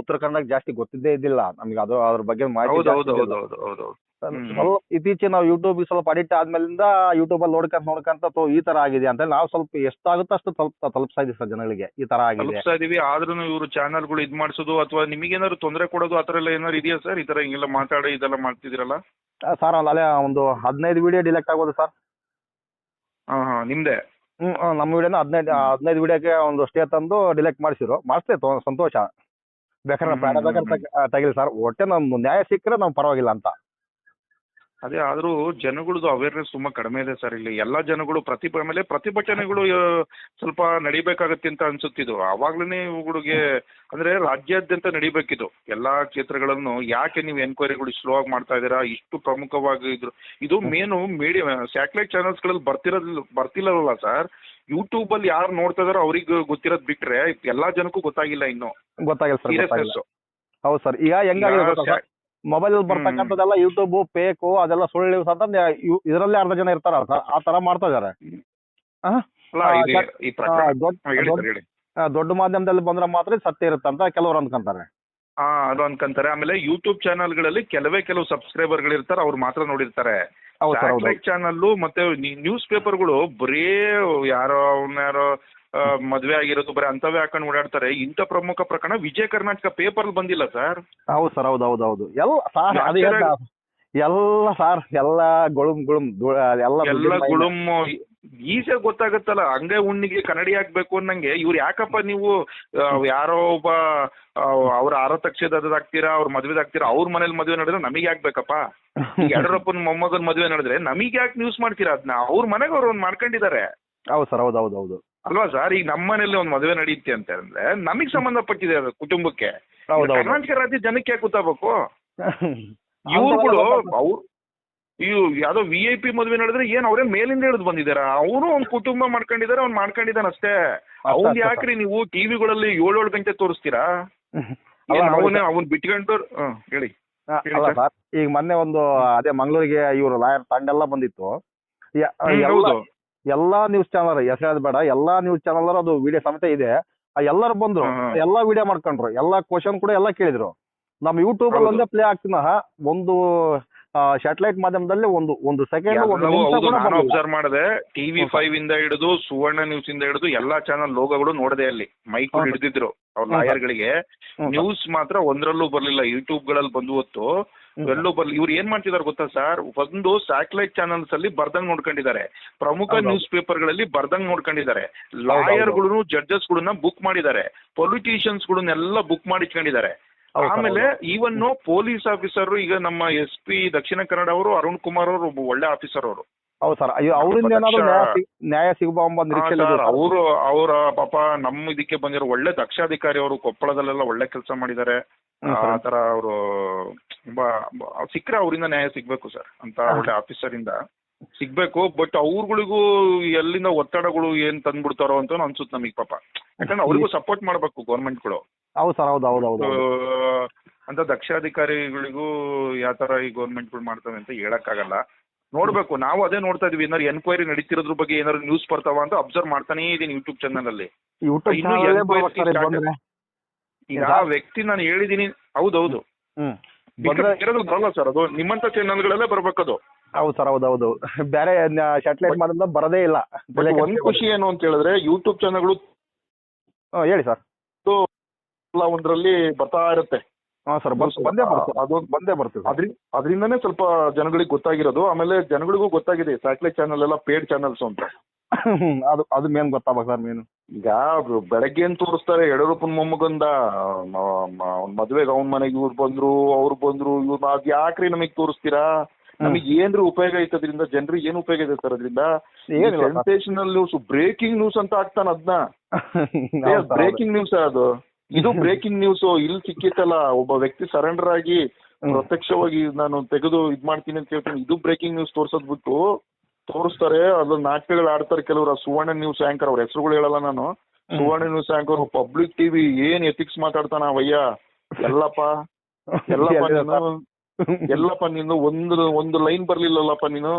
ಉತ್ತರ ಕನ್ನಡ ಜಾಸ್ತಿ ಗೊತ್ತಿದ್ದೇ ಇದ್ದಿಲ್ಲ. ನಮ್ಗೆ ಅದು ಅದ್ರ ಬಗ್ಗೆ ಮಾಹಿತಿ ಸ್ವಲ್ಪ ಇತ್ತೀಚೆಗೆ ನಾವು ಯೂಟ್ಯೂಬ್ ಸ್ವಲ್ಪ ಅಡಿಕ್ಟ್ ಆದ್ಮೇಲಿಂದ ಯೂಟ್ಯೂಬ್ ಅಲ್ಲಿ ನೋಡ್ಕಂತ ನೋಡ್ಕೊಂತ ತೋ ಈ ತರ ಆಗಿದೆ ಅಂತ ನಾವು ಸ್ವಲ್ಪ ಎಷ್ಟಾಗುತ್ತೋ ಅಷ್ಟು ತಲುಪ ತಲುಪಿಸ್ತಾ ಇದೀವಿ ಸರ್ ಜನಗಳಿಗೆ ಈ ತರ ಆಗಿದೆ. ತಲುಪಿಸ್ತಾ ಇದೀವಿ. ಆದ್ರೂ ಇವರು ಚಾನಲ್ಗಳು ಇದ್ ಮಾಡಿಸೋದು ಅಥವಾ ನಿಮಗೇನಾದ್ರು ತೊಂದರೆ ಕೊಡೋದು ಆತರ ಥರ ಎಲ್ಲ ಏನಾದ್ರು ಇದೆಯಾ ಸರ್? ಈ ತರ ಹಿಂಗೆಲ್ಲ ಮಾತಾಡಿ ಇದೆಲ್ಲ ಮಾಡ್ತಿದ್ದೀರಲ್ಲ? ಸರ್ ಅಲ್ಲ ಅಲ್ಲೇ ಒಂದು ಹದಿನೈದು ವಿಡಿಯೋ ಡಿಲೆಕ್ಟ್ ಆಗೋದು ಸರ್. ಹಾ ಹಾ ನಿಮ್ದೆ? ಹ್ಮ್ ನಮ್ ನಮ್ಮ ವಿಡಿಯೋನ ಹದಿನೈದು ಹದಿನೈದು ವಿಡಿಯೋಗೆ ಒಂದು ಸ್ಟೇ ತಂದು ಡಿಲೆಕ್ಟ್ ಮಾಡಿಸಿರು ಮಾಡಿಸ್ತೇ ಸಂತೋಷ. ಬೇಕಾದ್ರೆ ಬೇಡ ಬೇಕಾದ್ರೆ ತೆಗಿಲಿ ಸರ್. ಒಟ್ಟೆ ನಮ್ಮ ನ್ಯಾಯ ಸಿಕ್ಕರೆ ನಮ್ಗೆ ಪರವಾಗಿಲ್ಲ ಅಂತ. ಅದೇ ಆದ್ರೂ ಜನಗಳದ್ದು ಅವೇರ್ನೆಸ್ ತುಂಬಾ ಕಡಿಮೆ ಇದೆ ಸರ್ ಇಲ್ಲಿ. ಎಲ್ಲಾ ಜನಗಳು ಪ್ರತಿ ಆಮೇಲೆ ಪ್ರತಿಭಟನೆಗಳು ಸ್ವಲ್ಪ ನಡಿಬೇಕಾಗತ್ತೆ ಅಂತ ಅನ್ಸುತ್ತಿದ್ದು. ಅವಾಗ್ಲೇ ಇವುಗಳಿಗೆ ಅಂದ್ರೆ ರಾಜ್ಯಾದ್ಯಂತ ನಡಿಬೇಕಿದು. ಎಲ್ಲಾ ಕ್ಷೇತ್ರಗಳನ್ನು ಯಾಕೆ ನೀವು ಎನ್ಕ್ವೈರಿಗಳು ಸ್ಲೋ ಆಗಿ ಮಾಡ್ತಾ ಇದ್ದೀರಾ? ಇಷ್ಟು ಪ್ರಮುಖವಾಗಿ ಇದ್ರು. ಇದು ಮೇನು ಮೀಡಿಯಾ ಸ್ಯಾಟಲೈಟ್ ಚಾನೆಲ್ಸ್ಗಳಲ್ಲಿ ಬರ್ತಿರೋದಿಲ್ಲ ಬರ್ತಿಲ್ಲವಲ್ಲ ಸರ್. ಯೂಟ್ಯೂಬ್ ಅಲ್ಲಿ ಯಾರು ನೋಡ್ತಾ ಇದಾರೋ ಅವ್ರಿಗೆ ಗೊತ್ತಿರೋದ್ ಬಿಟ್ರೆ ಎಲ್ಲಾ ಜನಕ್ಕೂ ಗೊತ್ತಾಗಿಲ್ಲ ಇನ್ನು. ಗೊತ್ತಾಗಿಲ್ಲ ಸರ್ ಗೊತ್ತಾಗಿಲ್ಲ. ಸೀರಿಯಸ್ನೆಸ್ ಹೌದು ಸರ್. ಈಗ ಹೆಂಗಾಗಿದೆ ಗೊತ್ತಾ ಸರ್? ಮೊಬೈಲ್ ಅಲ್ಲಿ ಬರ್ತಕ್ಕಂಥದ್ದೆಲ್ಲ ಯೂಟ್ಯೂಬ್ ಫೇಕು ಅದೆಲ್ಲ ಸುಳ್ಳು ನ್ಯೂಸ್ ಅಂತ ಇದರಲ್ಲೇ ಅರ್ಧ ಜನ ಇರ್ತಾರ ಆ ತರ ಮಾಡ್ತಾ ಇದಾರೆ. ದೊಡ್ಡ ಮಾಧ್ಯಮದಲ್ಲಿ ಬಂದ್ರೆ ಮಾತ್ರ ಸತ್ಯ ಇರುತ್ತೆ ಅಂತ ಕೆಲವರು ಅಂದ್ಕೊಂತಾರೆ. ಹಾ ಅದು ಅನ್ಕೊಂತಾರೆ ಆಮೇಲೆ ಯೂಟ್ಯೂಬ್ ಚಾನಲ್ಗಳಲ್ಲಿ ಕೆಲವೇ ಕೆಲವು ಸಬ್ಸ್ಕ್ರೈಬರ್ಗಳು ಇರ್ತಾರೆ ಅವ್ರು ಮಾತ್ರ ನೋಡಿರ್ತಾರೆ. ಚಾನಲ್ ಮತ್ತೆ ನ್ಯೂಸ್ ಪೇಪರ್ಗಳು ಬರೀ ಯಾರೋ ಅವ್ನ ಯಾರೋ ಆ, ಮದ್ವೆ ಆಗಿರೋದು ಬರೀ ಅಂತವೇ ಹಾಕೊಂಡು ಓಡಾಡ್ತಾರೆ. ಇಂಥ ಪ್ರಮುಖ ಪ್ರಕರಣ ವಿಜಯ ಕರ್ನಾಟಕ ಪೇಪರ್ ಬಂದಿಲ್ಲ ಸರ್ ಹೌದು ಸರ್ ಹೌದು ಹೌದು ಹೌದು. ಎಲ್ಲ ಸಾರ್ ಎಲ್ಲಾ ಎಲ್ಲ ಸಾರ್ ಎಲ್ಲ ಗುಳುಮ್ ಗುಳುಮ್ ಎಲ್ಲ ಎಲ್ಲ ಗುಳುಮ್ ಈಸಿಯಾಗಿ ಗೊತ್ತಾಗತ್ತಲ್ಲ. ಹಂಗೆ ಹುಣ್ಣಿಗೆ ಕನ್ನಡಿ ಹಾಕ್ಬೇಕು ಅನ್ನಂಗೆ. ಇವ್ರು ಯಾಕಪ್ಪ ನೀವು ಯಾರೋ ಒಬ್ಬ ಅವ್ರ ಆರತಕ್ಷದ ಹಾಕ್ತೀರಾ ಅವ್ರ ಮದ್ವೆದಾಗ್ತೀರಾ ಅವ್ರ ಮನೇಲಿ ಮದ್ವೆ ನಡೆದ್ರೆ ನಮಗೆ ಯಾಕ್ಬೇಕಪ್ಪ ಯಡಿಯೂರಪ್ಪನ ಮೊಮ್ಮಗನ್ ಮದ್ವೆ ನಡೆದ್ರೆ ನಮಗೆ ಯಾಕೆ ನ್ಯೂಸ್ ಮಾಡ್ತೀರಾ ಅದನ್ನ ಅವ್ರ ಮನೆಗೆ ಅವ್ರು ಒಂದ್ ಮಾಡ್ಕೊಂಡಿದ್ದಾರೆ. ಹೌದು ಸರ್ ಹೌದು ಹೌದು ಹೌದು. ಅಲ್ವಾ ಸರ್? ಈಗ ನಮ್ಮ ಮನೆಯಲ್ಲಿ ಒಂದು ಮದುವೆ ನಡೆಯುತ್ತೆ ಅಂತ ಅಂದ್ರೆ ನಮಗ್ ಸಂಬಂಧಪಟ್ಟಿದೆ ಅದು ಕುಟುಂಬಕ್ಕೆ. ಹೌದು ಹೌದು ಕರ್ನಾಟಕ ರಾಜ್ಯ ಜನಕ್ಕೆ ಯಾಕೆ ಗೊತ್ತಾಗಬೇಕು? ಇವ್ರುಗಳು ಅವ್ರು ಇವ್ ಯಾವ್ದೋ ವಿ ಐ ಪಿ ಮದ್ವೆ ನಡೆದ್ರೆ ಏನ್ ಅವ್ರೇನ್ ಮೇಲಿಂದ ಹಿಡಿದು ಬಂದಿದಾರ? ಅವನು ಒಂದ್ ಕುಟುಂಬ ಮಾಡ್ಕೊಂಡಿದಾರೆ ಅವ್ನ್ ಮಾಡ್ಕೊಂಡಿದಾನ ಅಷ್ಟೇ. ಅವ್ನ್ ಅಷ್ಟೇ, ಯಾಕ್ರಿ ನೀವು ಟಿವಿಗಳಲ್ಲಿ ಏಳೇಳು ಗಂಟೆ ತೋರಿಸ್ತೀರಾ? ಅಲ್ಲ, ನೋಡಿ ಅವನೇ ಅವ್ನ್ ಬಿಟ್ಕೊಂಡು ಹ್ಮ್ ಹೇಳಿ. ಆ, ಹೇಳಿ ಅಲ್ಲ ಸರ್. ಸರ್ ಈಗ ಮೊನ್ನೆ ಒಂದು ಅದೇ ಮಂಗಳೂರಿಗೆ ಇವರು ಲಾಯರ್ ತಂಡ ಎಲ್ಲ ಬಂದಿತ್ತು. ಯ- ಹ್ಮ್, ಎಲ್ಲ ಹೌದು. ಎಲ್ಲಾ ನ್ಯೂಸ್ ಚಾನಲ್ ಹೆಸರು ಬೇಡ ಎಲ್ಲಾ ನ್ಯೂಸ್ ಚಾನಲ್ ಅದು ವಿಡಿಯೋ ಸಮೇತ ಇದೆ ಆ ಎಲ್ಲರೂ ಬಂದ್ರು. ಎಲ್ಲಾ ವಿಡಿಯೋ ಮಾಡ್ಕೊಂಡ್ರು ಎಲ್ಲಾ ಕ್ವಶನ್ ಕೂಡ ಎಲ್ಲಾ ಕೇಳಿದ್ರು ನಮ್ ಯೂಟ್ಯೂಬ್ ಅಲ್ಲಿ ಒಂದೇ ಪ್ಲೇ ಆಗ್ತಿನ ಒಂದು ಸ್ಯಾಟಲೈಟ್ ಮಾಧ್ಯಮದಲ್ಲಿ ಒಂದು ಒಂದು ಸೆಕೆಂಡ್. ಅಬ್ಸರ್ವ್ ಮಾಡಿದೆ ಟಿವಿ. ಫೈವ್ ಇಂದ ಹಿಡಿದು ಸುವರ್ಣ ನ್ಯೂಸ್ ಇಂದ ಹಿಡಿದು ಎಲ್ಲಾ ಚಾನಲ್ ಲೋಗೋಗಳು ನೋಡದೆ ಅಲ್ಲಿ ಮೈಕ್. ಹಿಡಿದಿದ್ರು ಅವ್ರ ಹ್ಮ್. ಲಾಯರ್ ಗಳಿಗೆ ನ್ಯೂಸ್ ಮಾತ್ರ ಒಂದ್ರಲ್ಲೂ ಬರ್ಲಿಲ್ಲ ಯೂಟ್ಯೂಬ್ಗಳಲ್ಲಿ ಬಂದು ಹೊತ್ತು ಎಲ್ಲೂ ಬರ್ಲಿ. ಇವ್ರು ಏನ್ ಮಾಡ್ತಿದಾರೆ ಗೊತ್ತಾ ಸರ್? ಒಂದು ಸ್ಯಾಟಲೈಟ್ ಚಾನಲ್ಸ್ ಅಲ್ಲಿ ಬರ್ದಂಗ್ ನೋಡ್ಕೊಂಡಿದ್ದಾರೆ. ಪ್ರಮುಖ ನ್ಯೂಸ್ ಪೇಪರ್ಗಳಲ್ಲಿ ಬರ್ದಂಗ್ ನೋಡ್ಕೊಂಡಿದ್ದಾರೆ. ಹೌದು. ಲಾಯರ್ಗಳನ್ನು ಜಡ್ಜಸ್ ಗಳನ್ನ ಬುಕ್ ಮಾಡಿದ್ದಾರೆ. ಪೊಲಿಟಿಷಿಯನ್ಸ್ ಗಳನ್ನೆಲ್ಲ ಬುಕ್ ಮಾಡಿ ಇಟ್ಕೊಂಡಿದ್ದಾರೆ ಆಮೇಲೆ. ಈವನ್ ಪೊಲೀಸ್ ಆಫೀಸರ್ ಈಗ ನಮ್ಮ ಎಸ್ ಪಿ ದಕ್ಷಿಣ ಕನ್ನಡ ಅವರು ಅರುಣ್ ಕುಮಾರ್ ಅವರು ಒಬ್ಬ ಒಳ್ಳೆ ಆಫೀಸರ್ ಅವರು. ಹೌದು ಸರ್. ಅಯ್ಯೋ ಅವರಿಂದ ಏನಾದ್ರು ನ್ಯಾಯ ಸಿಗ್- ನ್ಯಾಯ ಸಿಗಬಹುದು ಎಂಬ ನಿರೀಕ್ಷೆ ಅವರು ಅವರ ಪಾಪ ನಮ್ಮ ಇದಕ್ಕೆ ಬಂದಿರೋ ಒಳ್ಳೆ ದಕ್ಷಾಧಿಕಾರಿ ಅವರು ಕೊಪ್ಪಳದಲ್ಲೆಲ್ಲ ಒಳ್ಳೆ ಕೆಲಸ ಮಾಡಿದ್ದಾರೆ. ಆತರ ಆ ತರ ಅವರು ತುಂಬಾ ಸಿಕ್ಕರೆ ಅವರಿಂದ ನ್ಯಾಯ ಸಿಗ್ಬೇಕು ಸರ್ ಅಂತ ಒಳ್ಳೆ ಆಫೀಸರ್ ಇಂದ ಸಿಗ್ಬೇಕು ಬಟ್ ಅವ್ರಗಳಿಗೂ ಎಲ್ಲಿಂದ ಒತ್ತಡಗಳು ಏನ್ ತಂದ್ಬಿಡ್ತಾರೋ ಅಂತ ಅನ್ಸುತ್ತೆ ನಮಗೆ ಪಾಪ. ಯಾಕಂದ್ರೆ ಅವ್ರಿಗೂ ಸಪೋರ್ಟ್ ಮಾಡ್ಬೇಕು ಗೌರ್ಮೆಂಟ್ಗಳು ಹೌದು ಸರ್ ಹೌದು ಹೌದು ಹೌದು. ಅಂತ ದಕ್ಷಾಧಿಕಾರಿಗಳಿಗೂ ಯಾವ ತರ ಈ ಗೌರ್ಮೆಂಟ್ಗಳು ಮಾಡ್ತವೆ ಅಂತ ಹೇಳಕ್ಕಾಗಲ್ಲ. ನೋಡ್ಬೇಕು. ನಾವು ಅದೇ ನೋಡ್ತಾ ಇದೀವಿ. ಏನಾದ್ರು ಎನ್ಕ್ವೈರಿ ನಡೀತಿರೋದ್ರ ಬಗ್ಗೆ ಏನಾದ್ರು ನ್ಯೂಸ್ ಬರ್ತಾವ ಅಂತ ಅಬ್ಸರ್ವ್ ಮಾಡ್ತಾನೆ ಇದೀನಿ ಯೂಟ್ಯೂಬ್ ಚಾನಲ್ ಅಲ್ಲಿ. ಇನ್ನು enquiry ಈಗ ಆ ವ್ಯಕ್ತಿ ನಾನು ಹೇಳಿದೀನಿ. ಹೌದೌದು. ಬರಲ್ಲ ಸರ್ ಅದು. ನಿಮ್ಮಂತ ಚಾನಲ್ಗಳಲ್ಲೇ ಬರ್ಬೇಕದು. ಹೌದು ಸರ್ ಹೌದು ಹೌದು ಬೇರೆ ಸ್ಯಾಟಲೈಟ್ ಮಾಧ್ಯಮದ ಬರದೇ ಇಲ್ಲ. ಒಂದ್ ಖುಷಿ ಏನು ಅಂತ ಹೇಳಿದ್ರೆ ಯೂಟ್ಯೂಬ್ ಚಾನಲ್ಗಳು ಹೇಳಿ ಸರ್. ಎಲ್ಲ ಒಂದ್ರಲ್ಲಿ ಬರ್ತಾ ಇರುತ್ತೆ. ಹಾ ಸರ್ ಬಂದೇ ಬರ್ತದೆ ಅದು ಬಂದೇ ಬರ್ತದೆ ಸರ್. ಅದ್ರಿ ಅದರಿಂದನೇ ಸ್ವಲ್ಪ ಜನಗಳಿಗೆ ಗೊತ್ತಾಗಿರೋದು ಆಮೇಲೆ ಜನಗಳಿಗೂ ಗೊತ್ತಾಗಿದೆ ಸ್ಯಾಟಲೈಟ್ ಚಾನಲ್ ಎಲ್ಲ ಪೇಡ್ ಚಾನಲ್ಸ್ ಅಂತ. ಅದು ಅದು ಮೇನ್ ಗೊತ್ತಾಗ ಸರ್ ಮೇನು. ಈಗ ಬೆಳಗ್ಗೆ ಏನ್ ತೋರಿಸ್ತಾರೆ ಯಡಿಯೂರಪ್ಪನ ಮೊಮ್ಮಗಂದ ಅವ್ನ ಮದ್ವೆಗೆ ಅವನ ಮನೆಗೆ ಇವ್ರು ಬಂದ್ರು ಅವ್ರು ಬಂದ್ರು ಇವ್ರು ಅದ್ ಯಾಕ್ರಿ ನಮಗ್ ತೋರಿಸ್ತೀರಾ? ನಮಗೆ ಏನ್ರಿ ಉಪಯೋಗ ಐತೆ ಅದರಿಂದ ಜನರಿಗೆ ಏನ್ ಉಪಯೋಗ ಇದೆ ಸರ್ ಅದರಿಂದ. ಸೆನ್ಸೇಷನಲ್ ನ್ಯೂಸ್ ಬ್ರೇಕಿಂಗ್ ನ್ಯೂಸ್ ಅಂತ ಆಗ್ತಾನ ಅದನ್ನ ಬ್ರೇಕಿಂಗ್ ನ್ಯೂಸ್ ಅದು? ಇದು ಬ್ರೇಕಿಂಗ್ ನ್ಯೂಸ್ ಇಲ್ಲಿ ಸಿಕ್ಕಿತ್ತಲ್ಲ ಒಬ್ಬ ವ್ಯಕ್ತಿ ಸರೆಂಡರ್ ಆಗಿ. ಪ್ರತ್ಯಕ್ಷವಾಗಿ ನಾನು ತೆಗೆದು ಇದ್ ಮಾಡ್ತೀನಿ ಅಂತ ಹೇಳ್ತೀನಿ. ಇದು ಬ್ರೇಕಿಂಗ್ ನ್ಯೂಸ್ ತೋರ್ಸೋದ್ ಬಿಟ್ಟು ತೋರಿಸ್ತಾರೆ ಅದ್ರ ನಾಟಕಗಳು ಆಡ್ತಾರೆ ಕೆಲವರು. ಸುವರ್ಣ ನ್ಯೂಸ್ ಆಂಕರ್ ಅವ್ರ ಹೆಸರುಗಳು ಹೇಳಲ್ಲ ನಾನು. Suvarna News anchor Public TV ಏನ್ ಎಥಿಕ್ಸ್ ಮಾತಾಡ್ತಾನ ಅವಯ್ಯ? ಎಲ್ಲಪ್ಪ ಎಲ್ಲಪ್ಪ ನೀನು? ಎಲ್ಲಪ್ಪ ನೀನು ಒಂದು ಒಂದು ಲೈನ್ ಬರ್ಲಿಲ್ಲಲ್ಲಪ್ಪ ನೀನು.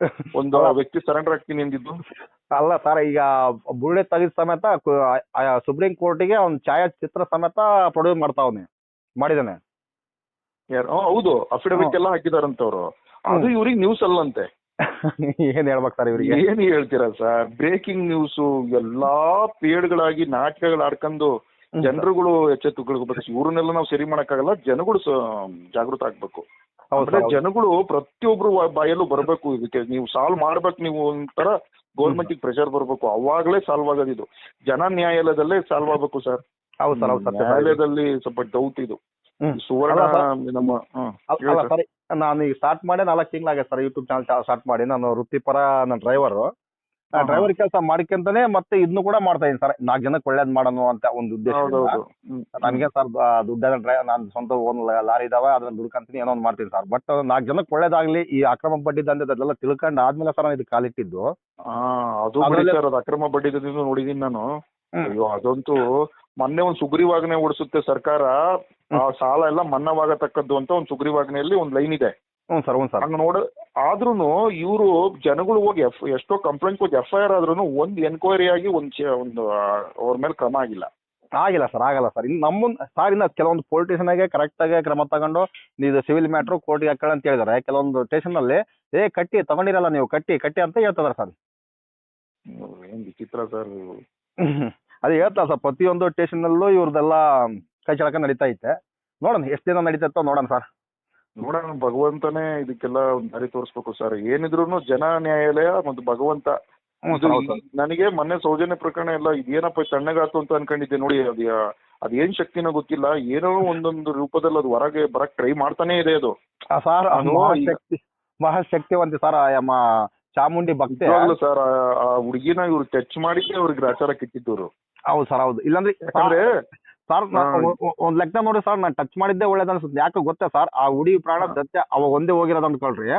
ಒಂದು ವ್ಯಕ್ತಿ ಸರೆಂಡರ್ ಆಗ್ತೀನಿ ಎಂದಿದ್ದು? ಅಲ್ಲ ಸರ್ ಈಗ ಬುಳ್ಳೆ ತೆಗೆದ ಸಮೇತ ಸುಪ್ರೀಂ ಕೋರ್ಟಿಗೆ ಅವ್ನ ಛಾಯಾಚಿತ್ರ ಸಮೇತ ಪ್ರೊಡ್ಯೂಸ್ ಮಾಡ್ತಾವನೆ ಮಾಡಿದಾನೆ. ಯಾರು? ಹೌದು. ಅಫಿಡವಿಟ್ ಎಲ್ಲ ಹಾಕಿದಾರಂತವ್ರು. ಅದು ಇವ್ರಿಗೆ ನ್ಯೂಸ್ ಅಲ್ಲಂತೆ. ಏನ್ ಹೇಳ್ಬೇಕು ಸರ್ ಇವ್ರಿಗೆ? ಏನ್ ಹೇಳ್ತೀರಾ ಸರ್ ಬ್ರೇಕಿಂಗ್ ನ್ಯೂಸ್ ಎಲ್ಲಾ ಪೇಡ್ಗಳಾಗಿ ನಾಟಕಗಳು ಆಡ್ಕೊಂಡು ಜನರುಗಳು ಎಚ್ಚೆತ್ತುಕೊಳ್ಬೇಕು ಇವ್ರನ್ನೆಲ್ಲ ನಾವು ಸರಿ ಮಾಡಕ್ಕಾಗಲ್ಲ ಜನಗಳು ಜಾಗೃತ ಆಗ್ಬೇಕು. ಅಂದ್ರೆ ಜನಗಳು ಪ್ರತಿಯೊಬ್ರು ಬಾಯಲ್ಲೂ ಬರ್ಬೇಕು ಇದಕ್ಕೆ. ನೀವು ಸಾಲ್ವ್ ಮಾಡ್ಬೇಕು ನೀವು ಒಂಥರ ಗೌರ್ಮೆಂಟ್ ಪ್ರೆಷರ್ ಬರ್ಬೇಕು. ಅವಾಗಲೇ ಸಾಲ್ವ್ ಆಗೋದು ಇದು. ಜನ ನ್ಯಾಯಾಲಯದಲ್ಲೇ ಸಾಲ್ವ್ ಆಗ್ಬೇಕು ಸರ್. ಹೌದು ಹೌದು. ನ್ಯಾಯಾಲಯದಲ್ಲಿ ಸ್ವಲ್ಪ ಡೌಟ್ ಇದು. ಸುವರ್ಣ ನಮ್ಮ ನಾನು ಈಗ ಸ್ಟಾರ್ಟ್ ಮಾಡಿ ನಾಲ್ಕು ತಿಂಗಳಾಗ ಸರ್ ಯೂಟ್ಯೂಬ್ ಚಾನಲ್ ಸ್ಟಾರ್ಟ್ ಮಾಡಿ. ನಾನು ವೃತ್ತಿಪರ ನನ್ನ ಡ್ರೈವರು. ಡ್ರೈವರ್ ಕೆಲಸ ಮಾಡ್ಕೊಂತಾನೆ ಮತ್ತೆ ಇದನ್ನು ಕೂಡ ಮಾಡ್ತಾ ಇದೀನಿ ಸರ್. ನಾಲ್ಕು ಜನಕ್ಕೆ ಒಳ್ಳೇದ್ ಮಾಡೋಣ ಅಂತ ಒಂದು ಉದ್ದೇಶ ಹೌದೌದು. ಹ್ಮ್. ನನಗೆ ಸರ್ ದುಡ್ಡನ್ನ ಡ್ರೈ ನಾನು ಸ್ವಂತ ಒಂದು ಲಾರಿ ಇದಾವೆ ಅದನ್ನ ದುಡ್ಕಂತೀನಿ ಏನೋ ಒಂದು ಮಾಡ್ತೀನಿ ಸರ್. ಬಟ್ ನಾಲ್ಕು ಜನಕ್ಕೆ ಒಳ್ಳೇದಾಗ್ಲಿ ಈ ಅಕ್ರಮ ಬಡ್ಡಿ ದಂಧೆದೆಲ್ಲ ತಿಳ್ಕೊಂಡು ಆದ್ಮೇಲೆ ಸರ್ ನಾನು ಇದು ಕಾಲಿಟ್ಟಿದ್ದು. ಆ, ಅದು ಬಿಡಿ ಅದ್ರಲ್ಲಿ- ಸರ್ ಅದು ಅಕ್ರಮ ಬಡ್ಡಿದಿಂದ ನೋಡಿದೀನಿ ನಾನು. ಹ್ಮ್. ಅಯ್ಯೋ ಅದಂತೂ ಮೊನ್ನೆ ಒಂದು ಸುಗ್ರೀವಾಜ್ಞೆ ಓಡಿಸುತ್ತೆ ಸರ್ಕಾರ. ಆ ಸಾಲ ಎಲ್ಲ ಮನ್ನಾವಾಗತಕ್ಕದ್ದು ಅಂತ ಒಂದು ಸುಗ್ರೀವಾಜ್ಞೆಯಲ್ಲಿ ಒಂದು ಲೈನ್ ಇದೆ. ಹ್ಞೂ ಸರ್ ಹ್ಞೂ ಸರ್. ಹಂಗ ನೋಡ. ಆದ್ರೂ ಇವರು ಜನಗಳು ಹೋಗಿ ಎಫ್ ಎಷ್ಟೋ ಕಂಪ್ಲೇಂಟ್ ಹೋಗಿ ಎಫ್ ಐ ಆರ್ ಆದ್ರೂ ಒಂದು ಎನ್ಕ್ವೈರಿ ಆಗಿ ಒಂದು ಚೆ- ಒಂದು ಅವ್ರ ಮೇಲೆ ಕ್ರಮ ಆಗಿಲ್ಲ. ಆಗಿಲ್ಲ ಸರ್ ಆಗಲ್ಲ ಸರ್. ಇನ್ನು ನಮ್ಮ ಸರ್ ಇನ್ನ ಕೆಲವೊಂದು ಪೊಲಿಟಿಷನ್ಗೆ ಕರೆಕ್ಟಾಗಿ ಕ್ರಮ ತಗೊಂಡು ಇದು ಸಿವಿಲ್ ಮ್ಯಾಟ್ರು ಕೋರ್ಟ್ಗೆ ಹಾಕೊಳ್ಳಿ ಅಂತ ಹೇಳಿದಾರೆ. ಕೆಲವೊಂದು ಸ್ಟೇಷನ್ ಅಲ್ಲಿ ಏ ಕಟ್ಟಿ ತಗೊಂಡಿರಲ್ಲ ನೀವು ಕಟ್ಟಿ ಕಟ್ಟಿ ಅಂತ ಹೇಳ್ತದ್ರ ಸರ್. ಏನು ವಿಚಿತ್ರ ಸರ್ ಅದೇ ಹೇಳ್ತಾರೆ ಸರ್ ಪ್ರತಿಯೊಂದು ಸ್ಟೇಷನಲ್ಲೂ ಇವ್ರದ್ದೆಲ್ಲ ಕೈ ಚಳಕ ನಡೀತಾ ಐತೆ. ನೋಡೋಣ ಎಷ್ಟು ದಿನ ನಡೀತೈತೋ ನೋಡೋಣ ಸರ್. ನೋಡೋಣ ಭಗವಂತನೇ ಇದಕ್ಕೆಲ್ಲ ಒಂದು ದಾರಿ ತೋರಿಸ್ಬೇಕು ಸರ್. ಏನಿದ್ರು ಜನ ನ್ಯಾಯಾಲಯ ಮತ್ತು ಭಗವಂತ. ಇದು ನನಗೆ ಮೊನ್ನೆ ಸೌಜನ್ಯ ಪ್ರಕರಣ ಎಲ್ಲ ಇದೇನಪ್ಪ ಇದು ತಣ್ಣಗಾತು ಅಂತ ಅನ್ಕೊಂಡಿದ್ದೆ ನೋಡಿ ಅದು ಅದೇನ್ ಶಕ್ತಿನೋ ಗೊತ್ತಿಲ್ಲ. ಏನೋ ಒಂದೊಂದು ರೂಪದಲ್ಲಿ ಅದು ಹೊರಗೆ ಬರಕ್ ಟ್ರೈ ಮಾಡ್ತಾನೆ ಇದೆ ಅದು. ಸರ್ ಮಹಾ ಮಹಾಶಕ್ತಿ ಮಹಾಶಕ್ತಿವಂತಿ ಸರ್ ಚಾಮುಂಡಿ ಭಕ್ತಿ. ಸರ್ ಆ ಹುಡುಗಿನ ಇವ್ರು ಟಚ್ ಮಾಡಿದ್ದೆ ಅವ್ರಿಗೆ ಗ್ರಾಚಾರ ಕಿಟ್ಟಿದ್ದವ್ರು ಹೌದು ಸರ್ ಹೌದು. ಇಲ್ಲಾಂದ್ರೆ ಯಾಕಂದ್ರೆ ಸರ್. ಒಂದ್ ಲೆಕ್ಕ ನೋಡಿ ಸರ್ ನಾನು ಟಚ್ ಮಾಡಿದ್ದೆ ಒಳ್ಳೇದ್ ಅನ್ಸುತ್ತೆ. ಯಾಕೆ ಗೊತ್ತಾ ಸರ್ ಆ ಹುಡಿ ಪ್ರಾಣ ಸತ್ಯ ಅವಾಗ ಒಂದೇ ಹೋಗಿರೋದು ಅನ್ಕೊಳ್ರಿ.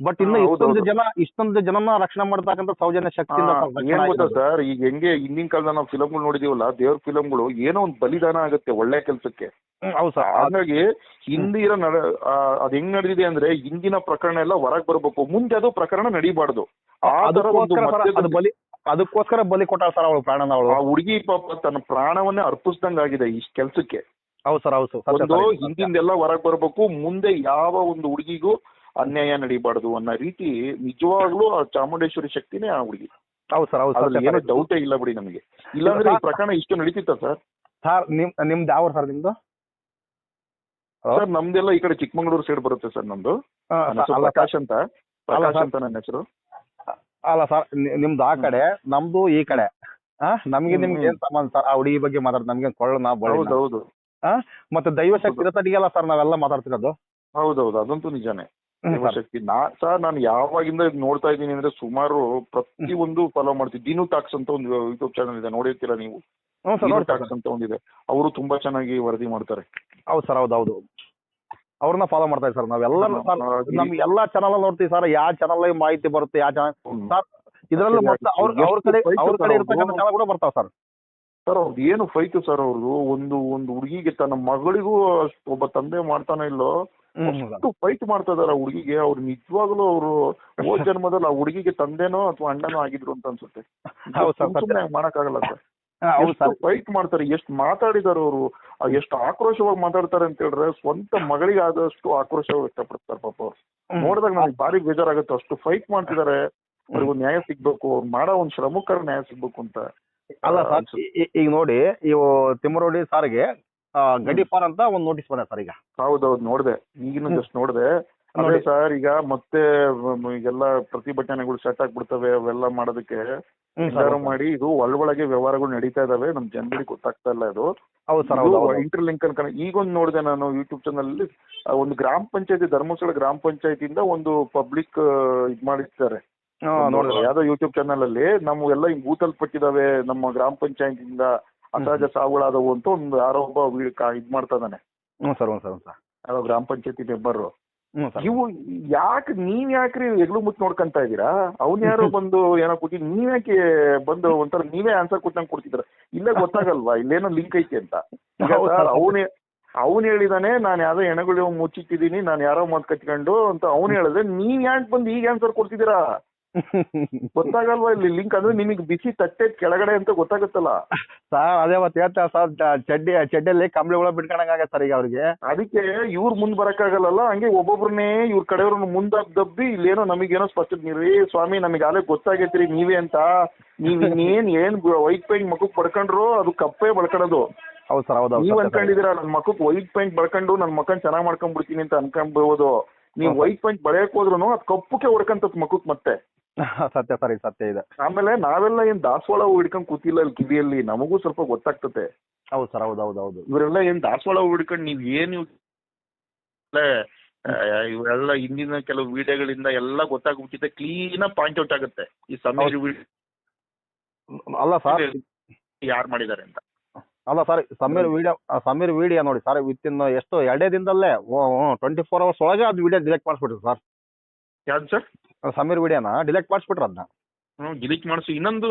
ಬಟ್ ಇನ್ನು ಇಷ್ಟೊಂದು ಜನ ಇಷ್ಟೊಂದು ಜನನ ರಕ್ಷಣೆ ಮಾಡ್ತಕ್ಕಂತ ಸೌಜನ್ಯ ಶಕ್ತಿ ಸರ್ ಏನ್ ಗೊತ್ತಾ ಸರ್ ಈಗ ಹೆಂಗೆ ಹಿಂದಿನ ಕಾಲದ ನಾವು ಫಿಲಮ್ಗಳು ನೋಡಿದೀವಲ್ಲ ದೇವ್ರ ಫಿಲಮ್ಗಳು ಏನೋ ಒಂದು ಬಲಿದಾನ ಆಗುತ್ತೆ ಒಳ್ಳೆ ಕೆಲ್ಸಕ್ಕೆ. ಹ್ಮ್, ಹೌದು ಸರ್ ಹಾಗಾಗಿ ಹಿಂದಿರ ನಡ ಅದ್ ಹೆಂಗ್ ನಡೆದಿದೆ ಅಂದ್ರೆ ಹಿಂದಿನ ಪ್ರಕರಣ ಎಲ್ಲ ಹೊರಗ್ ಬರ್ಬೇಕು. ಮುಂದೆ ಅದು ಪ್ರಕರಣ ನಡೀಬಾರ್ದು. ಆ ತರ ಒಂದು ಅದಕ್ಕೋಸ್ಕರ ಬಲಿ ಕೊಟ್ಟಾಳ ಸರ್ ಅವಳು ಪ್ರಾಣನ ಅವಳು. ಆ ಹುಡುಗಿ ಪಾಪ ತನ್ನ ಪ್ರಾಣವನ್ನೇ ಅರ್ಪಿಸ್ದಂಗ್ ಆಗಿದೆ ಈ ಕೆಲ್ಸಕ್ಕೆ. ಹೌದು ಸರ್ ಹೌದು ಒಂದು. ಹಿಂದಿಂದೆಲ್ಲ ಹೊರಗ್ ಬರ್ಬೇಕು ಮುಂದೆ ಯಾವ ಒಂದು ಹುಡುಗಿಗೂ ಅನ್ಯಾಯ ನಡಿಬಾರ್ದು ಅನ್ನೋ ರೀತಿ ನಿಜವಾಗ್ಲೂ ಆ ಚಾಮುಂಡೇಶ್ವರಿ ಶಕ್ತಿನೇ ಆ ಹುಡುಗಿ. ಹೌದು ಸರ್ ಹೌದು ಏನೋ. ಡೌಟೇ ಇಲ್ಲ ಬಿಡಿ ನಮಗೆ. ಇಲ್ಲಾಂದ್ರೆ ಈ ಪ್ರಕರಣ ಇಷ್ಟು ನಡೀತಿತ್ತ ಸರ್? ಸರ್ ನಿಮ್ ನಿಮ್ದು ಯಾವ ಸರ್ ನಿಮ್ದು? ಸರ್ ನಮ್ದೆಲ್ಲ ಈ ಕಡೆ ಚಿಕ್ಕಮಂಗ್ಳೂರು ಸೈಡ್ ಬರುತ್ತೆ ಸರ್ ನಮ್ದು. ಪ್ರಕಾಶ್ ಅಂತ. ಪ್ರಕಾಶ್ ಅಂತ ನನ್ನ ಹೆಸರು. ಅಲ್ಲ ಸರ್ ನಿ- ನಿಮ್ದು ಆ ಕಡೆ ನಮ್ದು ಈ ಕಡೆ. ಆ ನಮ್ಗೆ ನಿಮ್ಗೆ. ಏನ್ ಸಂಬಂಧ ಸರ್? ಆ ಹುಡುಗಿ ಬಗ್ಗೆ ಮಾತಾಡ್ ನಮ್ಗೆ ಕೊಳ್ಳ ಹೌದು ಹೌದು. ಹೌದು ಮತ್ತೆ ದೈವ ಶಕ್ತಿ ಇರತ್ತಡಿಗೆಲ್ಲ ಸರ್ ನಾವೆಲ್ಲ ಮಾತಾಡ್ತಿರೋದು? ಹೌದೌದು ಅದಂತೂ ನಿಜಾನೆ. ಶಕ್ತಿ. ನಾ ಸರ್ ನಾನು ಯಾವಾಗಿಂದ ನೋಡ್ತಾ ಇದ್ದೀನಿ ಅಂದ್ರೆ ಸುಮಾರು ಪ್ರತಿ ಒಂದು ಫಾಲೋ ಮಾಡ್ತೀನಿ. ದಿನು ಟಾಕ್ಸ್ ಅಂತ ಒಂದು ಯೂಟ್ಯೂಬ್ ಚಾನಲ್ ಇದೆ. ನೋಡಿರ್ತೀರಾ ನೀವು? ಟಾಕ್ಸ್ ಅಂತ ಒಂದಿದೆ. ಅವರು ತುಂಬಾ ಚೆನ್ನಾಗಿ ವರದಿ ಮಾಡ್ತಾರೆ. ಹೌದು ಸರ್ ಹೌದು ಹೌದು. ಅವ್ರನ್ನ ಫಾಲೋ ಮಾಡ್ತಾ ಇದ್ದೀವಿ ಸರ್ ನಾವೆಲ್ಲ ನಮ್ಗೆ ಎಲ್ಲಾ ಚಾನಲ್ ನೋಡ್ತೀವಿ ಸರ್ ಯಾವ ಚಾನಲ್ ಮಾಹಿತಿ ಬರುತ್ತೆ ಯಾವ ಚಾನಲ್ ಸರ್ ಇದ್ರಲ್ಲೂ ಅವ್ರ ಅವ್ರ ಕಡೆ ಅವ್ರ ಕಡೆ ಇರ್ತಕ್ಕಂಥ ಚಾನಲ್ ಕೂಡ ಬರ್ತಾವ ಸರ್. ಸರ್ ಅವ್ರದ್ದು ಏನು ಫೈಟ್ ಸರ್ ಅವ್ರದ್ದು ಒಂದು ಒಂದು ಹುಡುಗಿಗೆ ತನ್ನ ಮಗಳಿಗೂ ಅಷ್ಟ್ ಒಬ್ಬ ತಂದೆ ಮಾಡ್ತಾನೆ ಇಲ್ಲೋ ಅಷ್ಟು ಫೈಟ್ ಮಾಡ್ತಾ ಇದಾರೆ ಆ ಹುಡುಗಿಗೆ. ಅವ್ರು ನಿಜವಾಗ್ಲೂ ಅವರು ಓ ಜನ್ಮದಲ್ಲಿ ಆ ಹುಡುಗಿಗೆ ತಂದೆನೋ ಅಥವಾ ಅಣ್ಣನೋ ಆಗಿದ್ರು ಅಂತ ಅನ್ಸುತ್ತೆ. ಮಾಡಕ್ಕಾಗಲ್ಲ ಸರ್. ಫೈಟ್ ಮಾಡ್ತಾರೆ ಎಷ್ಟು ಮಾತಾಡಿದಾರೆ ಅವರು ಎಷ್ಟು ಆಕ್ರೋಶವಾಗಿ ಮಾತಾಡ್ತಾರೆ ಅಂತ ಹೇಳಿದ್ರೆ ಸ್ವಂತ ಮಗಳಿಗೆ ಆದಷ್ಟು ಆಕ್ರೋಶ ವ್ಯಕ್ತಪಡಿಸ್ತಾರೆ ಪಾಪ ಅವ್ರು. ನೋಡಿದಾಗ ನನಗೆ ಭಾರಿ ಬೇಜಾರಾಗುತ್ತೆ. ಅಷ್ಟು ಫೈಟ್ ಮಾಡ್ತಿದ್ದಾರೆ ಅವ್ರಿಗೆ ನ್ಯಾಯ ಸಿಗ್ಬೇಕು ಅವ್ರು ಮಾಡೋ ಒಂದು ಶ್ರಮಕ್ಕರ ನ್ಯಾಯ ಸಿಗ್ಬೇಕು ಅಂತ. ಅಲ್ಲ ಸರ್ ಈಗ ನೋಡಿ ಇವು ತಿಮ್ಮರೋಡಿ ಸಾರಿಗೆ ಗಡಿಪಾರ್ ಅಂತ ಒಂದು ನೋಟಿಸ್ ಬಂದ ಸರ್ ಈಗ. ಹೌದೌದು ನೋಡ್ದೆ. ಈಗಿನ. ಜಸ್ಟ್ ನೋಡ್ದೆ. ಅದೇ. ಸರ್ ಈಗ ಮತ್ತೆ ಎಲ್ಲ ಪ್ರತಿಭಟನೆಗಳು ಸ್ಟಾರ್ಟ್ ಆಗ್ಬಿಡ್ತವೆ ಅವೆಲ್ಲ ಮಾಡೋದಕ್ಕೆ ನಿರ್ಧಾರ ಮಾಡಿ ಇದು ಒಳಗೊಳಗೆ ವ್ಯವಹಾರಗಳು ನಡೀತಾ ಇದಾವೆ ನಮ್ ಜನಗಳಿಗೆ ಗೊತ್ತಾಗ್ತಾ ಇಲ್ಲ ಇದು. ಹೌದು ಸರ್ ಹೌದು ಹೌದು. ಇಂಟರ್ಲಿಂಕ್ ಅನ್ಕೊಂಡು ಈಗೊಂದು ನೋಡಿದೆ ನಾನು ಯೂಟ್ಯೂಬ್ ಚಾನಲ್ ಅಲ್ಲಿ ಒಂದು ಗ್ರಾಮ ಪಂಚಾಯತಿ ಧರ್ಮಸ್ಥಳ ಗ್ರಾಮ ಪಂಚಾಯತಿಯಿಂದ ಒಂದು ಪಬ್ಲಿಕ್ ಇದ್ ಮಾಡಿರ್ತಾರೆ. ಯಾವ್ದೋ ಯೂಟ್ಯೂಬ್ ಚಾನಲ್ ಅಲ್ಲಿ ನಮ್ಗೆಲ್ಲ ಎಲ್ಲ ಹಿಂಗ್ ಬೂತಲ್ಪಟ್ಟಿದಾವೆ ನಮ್ಮ ಗ್ರಾಮ ಪಂಚಾಯತಿಯಿಂದ ಅಸಹಜ ಸಾವುಗಳಾದವು ಅಂತ ಒಂದು ಯಾರೋ ಒಬ್ಬ ಇದ್ ಮಾಡ್ತಾ ಯಾರೋ ಗ್ರಾಮ ಪಂಚಾಯತಿ ಮೆಂಬರ್ ಇವು ಯಾಕೆ ನೀವ್ ಯಾಕ್ರಿ ಎಗ್ಲು ಮುಚ್ಚಿ ನೋಡ್ಕೊಂತ ಇದೀರಾ ಅವ್ನ್ ಯಾರೋ ಬಂದು ಏನೋ ಕೊಟ್ಟಿ ನೀವ್ ಯಾಕೆ ಬಂದು ಒಂಥರ ನೀವೇ ಆನ್ಸರ್ ಕೊಟ್ಟಂಗ್ ಕೊಡ್ತಿದ್ರ ಇಲ್ಲ ಗೊತ್ತಾಗಲ್ವಾ? ಇಲ್ಲೇನೋ ಲಿಂಕ್ ಐತಿ ಅಂತ. ಅವನೇ ಅವ್ನ್ ಹೇಳಿದಾನೆ ನಾನು ಯಾವ್ದೋ ಹೆಣಗಳು ಮುಚ್ಚಿಟ್ಟಿದೀನಿ ನಾನು ಯಾರೋ ಮಾತು ಕಟ್ಕೊಂಡು ಅಂತ ಅವ್ನ್ ಹೇಳಿದ್ರೆ ನೀವ್ ಯಾಕೆ ಬಂದು ಈಗ ಆನ್ಸರ್ ಕೊಡ್ತಿದ್ದೀರಾ? ಗೊತ್ತಾಗಲ್ವಾ ಇಲ್ಲಿ ಲಿಂಕ್ ಅಂದ್ರೆ ನಿಮಗೆ ಬಿಸಿ ತಟ್ಟೆ ಕೆಳಗಡೆ ಅಂತ ಗೊತ್ತಾಗುತ್ತಲ್ಲ. ಸರ್ ಅದೇ ಮತ್ತೆ ಹೇಳ್ತಾ ಸರ್ ಚಡ್ಡಿ ಚಡ್ಡಿ ಚಡ್ಡಿಯಲ್ಲಿ ಕಂಬಳಿಗಳ ಬಿಟ್ಕೊಂಡಂಗ ಸರ್ ಈಗ ಅವ್ರಿಗೆ. ಅದಕ್ಕೆ ಇವ್ರ ಮುಂದ್ ಬರಕ್ಕಾಗಲ್ಲ ಹಂಗೆ ಒಬ್ಬೊಬ್ರನ್ನೇ ಇವ್ರ ಕಡೆಯವ್ರನ್ನ ಮುಂದ ದಬ್ಬಿ ಇಲ್ಲೇನೋ ನಮಗೇನೋ ಸ್ಪಷ್ಟ ನೀರಿ ಸ್ವಾಮಿ ನಮಗೆ ಆಲೇ ಗೊತ್ತಾಗೈತ್ರಿ ನೀವೇ ಅಂತ. ನೀವ್ ಇನ್ನೇನ್ ಏನ್ ವೈಟ್ ಪೈಂಟ್ ಮಕ್ಕಕ್ ಪಡ್ಕೊಂಡ್ರು ಅದು ಕಪ್ಪೇ ಬಳ್ಕೊಳೋದು ಹೌದು ಸರ್ ಹೌದು ನೀವ್ ಅನ್ಕೊಂಡಿದೀರ ನನ್ ಮಕ್ಕಕ್ ವೈಟ್ ಪೈಂಟ್ ಬಳ್ಕೊಂಡು ನನ್ ಮಕ್ಕನ್ ಚೆನ್ನಾಗ್ ಮಾಡ್ಕೊಂಡ್ಬಿಡ್ತೀನಿ ಅಂತ ಅನ್ಕೊಂಡ್ಬೋದು ನೀವ್. ವೈಟ್ ಪಾಯಿಂಟ್ ಬಳಿಯಕ್ ಹೋದ್ರು ಅದ್ ಕಪ್ಪಕ್ಕೆ ಹೊಡ್ಕಂತದ್ ಮಕ್ಕಕ್ ಮತ್ತೆ. ಸತ್ಯ ಸರಿ ಸತ್ಯ ಇದೆ. ಆಮೇಲೆ ನಾವೆಲ್ಲ ಏನ್ ದಾಸವಾಳ ಹೂ ಹಿಡ್ಕೊಂಡ್ ಕೂತಿಲ್ಲ ಅಲ್ಲಿ ಕಿವಿಯಲ್ಲಿ ನಮಗೂ ಸ್ವಲ್ಪ ಗೊತ್ತಾಗ್ತತೆ. ಹೌದು ಸರ್ ಹೌದು ಹೌದು ಹೌದು. ಇವರೆಲ್ಲ ಏನ್ ದಾಸವಾಳ ಹೂ ಹಿಡ್ಕೊಂಡು ನೀವ್ ಏನ್ ಇವ್- ಇವರೆಲ್ಲ ಹಿಂದಿನ ಕೆಲವು ವಿಡಿಯೋಗಳಿಂದ ಎಲ್ಲ ಗೊತ್ತಾಗ್ಬಿಟ್ಟಿದೆ ಕ್ಲೀನ್ ಪಾಯಿಂಟ್ ಔಟ್ ಆಗುತ್ತೆ. ಈ ಸಮಯ ಅಲ್ಲ ಸರ್ ಯಾರು ಮಾಡಿದ್ದಾರೆ ಅಂತ. ಅಲ್ಲ sir Sameer video Sameer video ನೋಡಿ ಸರ್ ವಿತ್ ಇನ್ ಎಷ್ಟು ಎರಡೇ ದಿನದಲ್ಲೇ ಟ್ವೆಂಟಿ ಫೋರ್ ಅವರ್ಸ್ ಒಳಗೆ ಅದು ವಿಡಿಯೋ ಡಿಲೆಕ್ಟ್ ಮಾಡಿಸ್ಬಿಟ್ರಿ ಸರ್ ಯಾವ್ದು ಸರ್ ಸಮೀರ್ ವಿಡಿಯೋನ ಡಿಲೆಕ್ಟ್ ಮಾಡಿಸ್ಬಿಟ್ರ ಅದನ್ನ ಹ್ಮ್ ಡಿಲೀಟ್ ಮಾಡಿಸಿ. ಇನ್ನೊಂದು